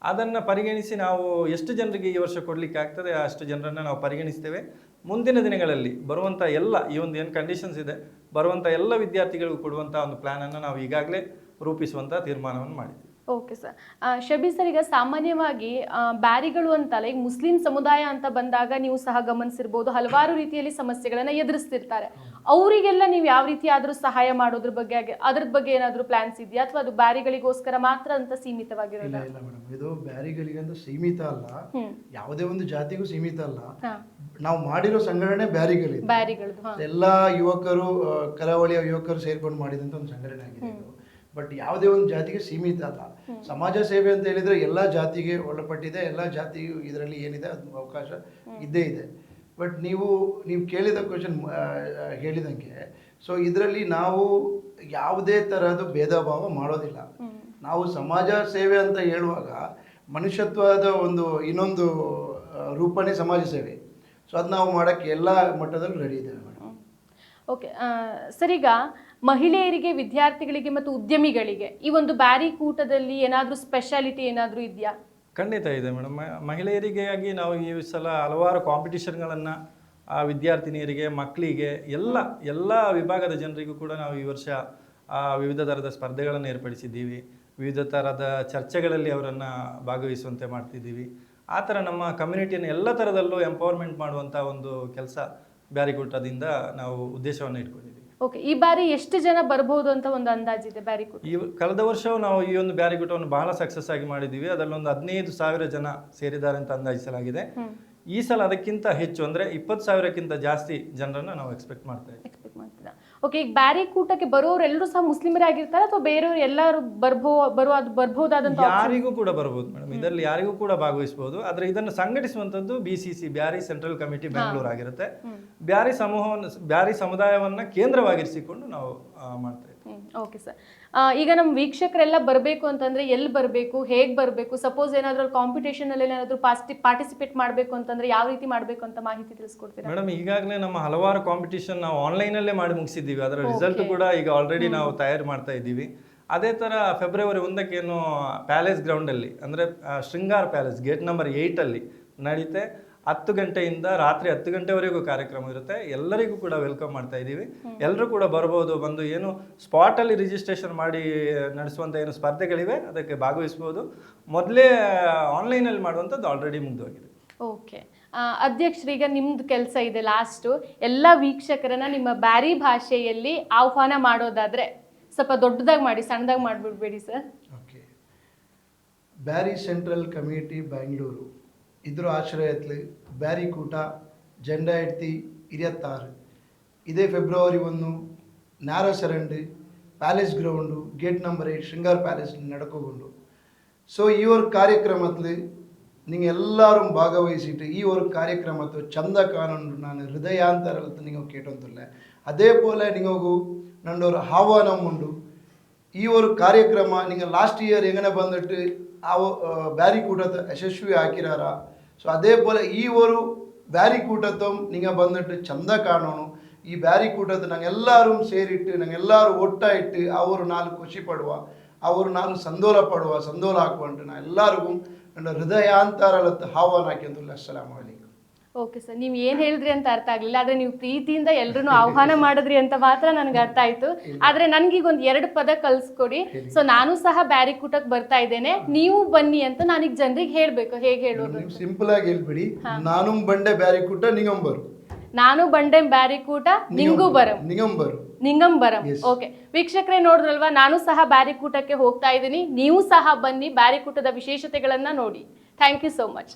ಅದನ್ನು ಪರಿಗಣಿಸಿ ನಾವು ಎಷ್ಟು ಜನರಿಗೆ ಈ ವರ್ಷ ಕೊಡಲಿಕ್ಕೆ ಆಗ್ತದೆ, ಅಷ್ಟು ಜನರನ್ನು ನಾವು ಪರಿಗಣಿಸ್ತೇವೆ. ಮುಂದಿನ ದಿನಗಳಲ್ಲಿ ಬರುವಂಥ ಎಲ್ಲ, ಈ ಒಂದು ಏನು ಕಂಡೀಷನ್ಸ್ ಇದೆ ಬರುವಂಥ ಎಲ್ಲ ವಿದ್ಯಾರ್ಥಿಗಳಿಗೂ ಕೊಡುವಂಥ ಒಂದು ಪ್ಲ್ಯಾನನ್ನು ನಾವು ಈಗಾಗಲೇ ರೂಪಿಸುವಂಥ ತೀರ್ಮಾನವನ್ನು ಮಾಡಿದ್ದೀವಿ. ಓಕೆ ಸರ್ ಶಬಿ ಸರ್ ಈಗ ಸಾಮಾನ್ಯವಾಗಿ ಬ್ಯಾರಿಗಳು ಅಂತಲ್ಲ ಈಗ ಮುಸ್ಲಿಂ ಸಮುದಾಯ ಅಂತ ಬಂದಾಗ ನೀವು ಸಹ ಗಮನಿಸಿರ್ಬೋದು ಹಲವಾರು ರೀತಿಯಲ್ಲಿ ಸಮಸ್ಯೆಗಳನ್ನು ಎದುರಿಸ್ತಿರ್ತಾರೆ. ಅವರಿಗೆಲ್ಲ ನೀವು ಯಾವ ರೀತಿ ಆದರೂ ಸಹಾಯ ಮಾಡೋದ್ರ ಬಗ್ಗೆ ಆಗಿ- ಅದ್ರ ಬಗ್ಗೆ ಏನಾದರೂ ಪ್ಲಾನ್ಸ್ ಇದೆಯಾ? ಅಥವಾ ಅದು ಬ್ಯಾರಿಗಳಿಗೋಸ್ಕರ ಮಾತ್ರ ಅಂತ ಇಲ್ಲ ಇಲ್ಲ ಮೇಡಮ್ ಇದು ಬ್ಯಾರಿಗಳಿಗಂತ ಸೀಮಿತ ಅಲ್ಲ. ಯಾವುದೇ ಒಂದು ಜಾತಿಗೂ ಸೀಮಿತ ಅಲ್ಲ. ನಾವು ಮಾಡಿರೋ ಸಂಘಟನೆ ಬ್ಯಾರಿಗಳು ಬ್ಯಾರಿಗಳದ್ದು ಹಾ. ಎಲ್ಲ ಯುವಕರು ಕರಾವಳಿಯ ಯುವಕರು ಸೇರ್ಕೊಂಡು ಮಾಡಿದಂತ ಒಂದು ಸಂಘಟನೆ ಆಗಿದೆ ಬಟ್ ಯಾವುದೇ ಒಂದು ಜಾತಿಗೆ ಸೀಮಿತ ಅಲ್ಲ. ಸಮಾಜ ಸೇವೆ ಅಂತ ಹೇಳಿದ್ರೆ ಎಲ್ಲ ಜಾತಿಗೆ ಒಳಪಟ್ಟಿದೆ ಎಲ್ಲ ಜಾತಿಗೂ ಇದರಲ್ಲಿ ಏನಿದೆ ಅದು ಅವಕಾಶ ಇದ್ದೇ ಇದೆ. ಬಟ್ ನೀವು ನೀವು ಕೇಳಿದ ಕ್ವಶನ್ ಹೇಳಿದಂಗೆ ಸೊ ಇದರಲ್ಲಿ ನಾವು ಯಾವುದೇ ತರಹದ ಭೇದ ಭಾವ ಮಾಡೋದಿಲ್ಲ ನಾವು ಸಮಾಜ ಸೇವೆ ಅಂತ ಹೇಳುವಾಗ ಮನುಷ್ಯತ್ವದ ಒಂದು ಇನ್ನೊಂದು ರೂಪನೇ ಸಮಾಜ ಸೇವೆ. ಸೊ ಅದು ನಾವು ಮಾಡೋಕ್ಕೆ ಎಲ್ಲ ಮಟ್ಟದಲ್ಲೂ ರೆಡಿ ಇದ್ದೇವೆ ಮೇಡಮ್ ಓಕೆ ಸರ್ ಈಗ ಮಹಿಳೆಯರಿಗೆ, ವಿದ್ಯಾರ್ಥಿಗಳಿಗೆ ಮತ್ತು ಉದ್ಯಮಿಗಳಿಗೆ ಈ ಒಂದು ಬ್ಯಾರಿ ಕೂಟದಲ್ಲಿ ಏನಾದರೂ ಸ್ಪೆಷಾಲಿಟಿ ಏನಾದರೂ ಇದೆಯಾ? ಖಂಡಿತ ಇದೆ ಮೇಡಮ್. ಮಹಿಳೆಯರಿಗಾಗಿ ನಾವು ಈ ಸಲ ಹಲವಾರು ಆ ವಿದ್ಯಾರ್ಥಿನಿಯರಿಗೆ, ಮಕ್ಕಳಿಗೆ ಎಲ್ಲ ಎಲ್ಲ ವಿಭಾಗದ ಜನರಿಗೂ ಕೂಡ ನಾವು ಈ ವರ್ಷ ವಿವಿಧ ಥರದ ಸ್ಪರ್ಧೆಗಳನ್ನು ಏರ್ಪಡಿಸಿದ್ದೀವಿ. ವಿವಿಧ ಥರದ ಚರ್ಚೆಗಳಲ್ಲಿ ಅವರನ್ನು ಭಾಗವಹಿಸುವಂತೆ ಮಾಡ್ತಿದ್ದೀವಿ. ಆ ಥರ ನಮ್ಮ ಕಮ್ಯುನಿಟಿಯನ್ನು ಎಲ್ಲ ಥರದಲ್ಲೂ ಎಂಪವರ್ಮೆಂಟ್ ಮಾಡುವಂಥ ಒಂದು ಕೆಲಸ ಬ್ಯಾರಿಕೂಟದಿಂದ ನಾವು ಉದ್ದೇಶವನ್ನು ಇಟ್ಕೊಂಡಿದ್ದೀವಿ. ಓಕೆ ಈ ಬಾರಿ ಎಷ್ಟು ಜನ ಬರಬಹುದು ಅಂತ ಒಂದು ಅಂದಾಜಿದೆ ಬ್ಯಾರಿ ಕೂಟ ಈ ಕಳೆದ ವರ್ಷವೂ ನಾವು ಈ ಒಂದು ಬ್ಯಾರಿಕೂಟವನ್ನು ಬಹಳ ಸಕ್ಸಸ್ ಆಗಿ ಮಾಡಿದ್ದೀವಿ. ಅದರಲ್ಲಿ ಒಂದು ಹದಿನೈದು ಸಾವಿರ ಜನ ಸೇರಿದ್ದಾರೆ ಅಂತ ಅಂದಾಜಿಸಲಾಗಿದೆ. ಈ ಸಲ ಅದಕ್ಕಿಂತ ಹೆಚ್ಚು ಅಂದ್ರೆ ಇಪ್ಪತ್ತು ಸಾವಿರಕ್ಕಿಂತ ಜಾಸ್ತಿ ಜನರನ್ನು ನಾವು ಎಕ್ಸ್ಪೆಕ್ಟ್ ಮಾಡ್ತಾ ಇದ್ದೀವಿ. ಓಕೆ ಈಗ ಬ್ಯಾರಿ ಕೂಟಕ್ಕೆ ಬರೋರೆಲ್ಲರೂ ಸಹ ಮುಸ್ಲಿಮರೇ ಆಗಿರ್ತಾರೆ ಅಥವಾ ಬೇರೆಯವರು ಎಲ್ಲರೂ ಬರ್ಬೋ ಬರುವ ಬರಬಹುದಾದಂತಹ ಯಾರಿಗೂ ಕೂಡ ಬರಬಹುದು ಮೇಡಮ್. ಇದರಲ್ಲಿ ಯಾರಿಗೂ ಕೂಡ ಭಾಗವಹಿಸಬಹುದು ಆದ್ರೆ ಇದನ್ನು ಸಂಘಟಿಸುವಂತದ್ದು B C C Beary central committee Bengaluru ಆಗಿರುತ್ತೆ. ಬ್ಯಾರಿ ಸಮೂಹವನ್ನು ಬ್ಯಾರಿ ಸಮುದಾಯವನ್ನ ಕೇಂದ್ರವಾಗಿರಿಸಿಕೊಂಡು ನಾವು ಮಾಡ್ತಾ ಇದ್ದೀವಿ ಓಕೆ ಸರ್ ಈಗ ನಮ್ಮ ವೀಕ್ಷಕರೆಲ್ಲ ಬರಬೇಕು ಅಂತಂದ್ರೆ ಎಲ್ಲಿ ಬರಬೇಕು ಹೇಗೆ ಬರಬೇಕು ಸಪೋಸ್ ಏನಾದರೂ ಕಾಂಪಿಟೇಷನ್ ಅಲ್ಲಿ ಏನಾದರೂ ಪಾರ್ಟಿಸಿಪೇಟ್ ಮಾಡಬೇಕು ಅಂತಂದ್ರೆ ಯಾವ ರೀತಿ ಮಾಡಬೇಕು ಅಂತ ಮಾಹಿತಿ ತಿಳಿಸ್ಕೊಡ್ತೀರಾ? ಮೇಡಮ್ ಈಗಾಗಲೇ ನಮ್ಮ ಹಲವಾರು ಕಾಂಪಿಟೇಷನ್ ನಾವು ಆನ್ಲೈನಲ್ಲೇ ಮಾಡಿ ಮುಗಿಸಿದ್ದೀವಿ. ಅದರ ರಿಸಲ್ಟ್ ಕೂಡ ಈಗ ಆಲ್ರೆಡಿ ನಾವು ತಯಾರು ಮಾಡ್ತಾ ಇದ್ದೀವಿ. ಅದೇ ಥರ ಫೆಬ್ರವರಿ ಒಂದಕ್ಕೇನು ಪ್ಯಾಲೇಸ್ ಗ್ರೌಂಡಲ್ಲಿ ಅಂದರೆ ಶೃಂಗಾರ್ ಪ್ಯಾಲೇಸ್ ಗೇಟ್ ನಂಬರ್ ಏಯ್ಟಲ್ಲಿ ನಡೀತೆ. ಹತ್ತು ಗಂಟೆಯಿಂದ ರಾತ್ರಿ ಹತ್ತು ಗಂಟೆವರೆಗೂ ಕಾರ್ಯಕ್ರಮ ಇರುತ್ತೆ. ಎಲ್ಲರಿಗೂ ಕೂಡ ವೆಲ್ಕಮ್ ಮಾಡ್ತಾ ಇದ್ದೀವಿ. ಎಲ್ಲರೂ ಕೂಡ ಬರ್ಬೋದು ಬಂದು ಏನು ಸ್ಪಾಟಲ್ಲಿ ರಿಜಿಸ್ಟ್ರೇಷನ್ ಮಾಡಿ ನಡೆಸುವಂಥ ಏನು ಸ್ಪರ್ಧೆಗಳಿವೆ ಅದಕ್ಕೆ ಭಾಗವಹಿಸ್ಬೋದು. ಮೊದಲೇ ಆನ್ಲೈನಲ್ಲಿ ಮಾಡುವಂಥದ್ದು ಆಲ್ರೆಡಿ ಮುಗಿದೋಗಿದೆ. ಓಕೆ ಅಧ್ಯಕ್ಷರೀಗ ನಿಮ್ದು ಕೆಲಸ ಇದೆ ಲಾಸ್ಟು ಎಲ್ಲ ವೀಕ್ಷಕರನ್ನ ನಿಮ್ಮ ಬ್ಯಾರಿ ಭಾಷೆಯಲ್ಲಿ ಆಹ್ವಾನ ಮಾಡೋದಾದ್ರೆ ಸ್ವಲ್ಪ ದೊಡ್ಡದಾಗಿ ಮಾಡಿ ಸಣ್ಣದಾಗಿ ಮಾಡಿಬಿಡ್ಬೇಡಿ sir okay Beary central committee Bangalore. ಇದ್ರ ಆಶ್ರಯ ಬ್ಯಾರಿ ಕೂಟ ಜಂಡ ಎತ್ತಿ ಇರಿಯತ್ತಾರ. ಇದೇ ಫೆಬ್ರವರಿ ಒಂದು ನ್ಯಾರ ಸರಂಡ್ರಿ palace ground gate number eight Shringar palace ನಡ್ಕೊಂಡು ಸೊ, ಈ ಒಂದು ಕಾರ್ಯಕ್ರಮದಲ್ಲಿ ನಿಂಗೆ ಎಲ್ಲರೂ ಭಾಗವಹಿಸಿಟ್ಟು ಈ ಒಂದು ಕಾರ್ಯಕ್ರಮದ ಚಂದ ಕಾನೂನು ನಾನು ಹೃದಯಾಂತರಲ್ಲಿ ನಿಮಗೆ ಕೇಟೊಂದಿಲ್ಲ ಅದೇ ಪೋಲೆ ನಿಮಗೂ ನಂಡೋರು ಆಹ್ವಾನ ಮುಂಡು ಈ ഒരു ಕಾರ್ಯಕ್ರಮ ನಿಮಗೆ ಲಾಸ್ಟ್ ಇಯರ್ எங்கன ಬಂದಿಟ್ಟು ಅವು ಬ್ಯಾರಿಕೂಟದ ಯಶಸ್ವಿ ಆಗಿರಾರಾ ಸೊ ಅದೇ ಪೋಲೆ ಈ ஒரு ಬ್ಯಾರಿ ಕೂಟತ್ತಂ ಬಂದಿಟ್ಟು ಚಂದ ಕಾಣೋನು. ಈ ಬ್ಯಾರಿ ಕೂಟದ ನಾವೆಲ್ಲರೂ ಸೇರಿಟ್ಟು ನಾವೆಲ್ಲರೂ ಒಟ್ಟಾಯಿಟ್ಟು ಅವರು ನಾನು ಖುಷಿ ಪಡುವ, ಅವರು ನಾನು ಸಂದೋಲ ಪಡುವ, ಸಂದೋಲ ಹಾಕುವಂಟು ನಾ ಎಲ್ಲರಿಗೂ ನನ್ನ ಹೃದಯಾಂತರಲತ್ತು ಹಾವನಾಕೆಂದು ಅಸ್ಸಲಾಮು ಅಲೈಕು ಓಕೆ ಸರ್ ನೀವು ಏನು ಹೇಳಿದ್ರಿ ಅಂತ ಅರ್ಥ ಆಗಲಿಲ್ಲ. ಆದರೆ ನೀವು ಪ್ರೀತಿಯಿಂದ ಎಲ್ಲರೂ ಆಹ್ವಾನ ಮಾಡಿದ್ರಿ ಅಂತ ಮಾತ್ರ ನನಗೆ ಅರ್ಥ ಆಯ್ತು. ಆದರೆ ನನಗೀಗೊಂದು ಎರಡು ಪದ ಕಲಿಸ್ಕೊಡಿ. ಸೊ ನಾನು ಸಹ ಬ್ಯಾರಿಕೂಟಕ್ಕೆ ಬರ್ತಾ ಇದ್ದೇನೆ. ನೀವು ಬನ್ನಿ ಅಂತ ನಾನೀಗ ಜನರಿಗೆ ಹೇಳಬೇಕು. ಹೇಗೆ ಹೇಳೋದು ಸಿಂಪಲ್ ಆಗಿ ಹೇಳ್ಬಿಡಿ. ನಾನು ಬಂಡೆ ಬ್ಯಾರಿ ಕೂಟ ನಿಗಂಬರು ನಾನು ಬಂಡೆ ಬ್ಯಾರಿಕೂಟ ನಿಂಗೂ ಬರಂ. ನಿಗಂಬರು ನಿಂಗಂಬರಂ ಓಕೆ ವೀಕ್ಷಕರೇ ನೋಡಿದ್ರಲ್ವಾ ನಾನು ಸಹ ಬ್ಯಾರಿಕೂಟಕ್ಕೆ ಹೋಗ್ತಾ ಇದ್ದೀನಿ. ನೀವು ಸಹ ಬನ್ನಿ ಬ್ಯಾರಿಕೂಟದ ವಿಶೇಷತೆಗಳನ್ನ ನೋಡಿ. Thank you so much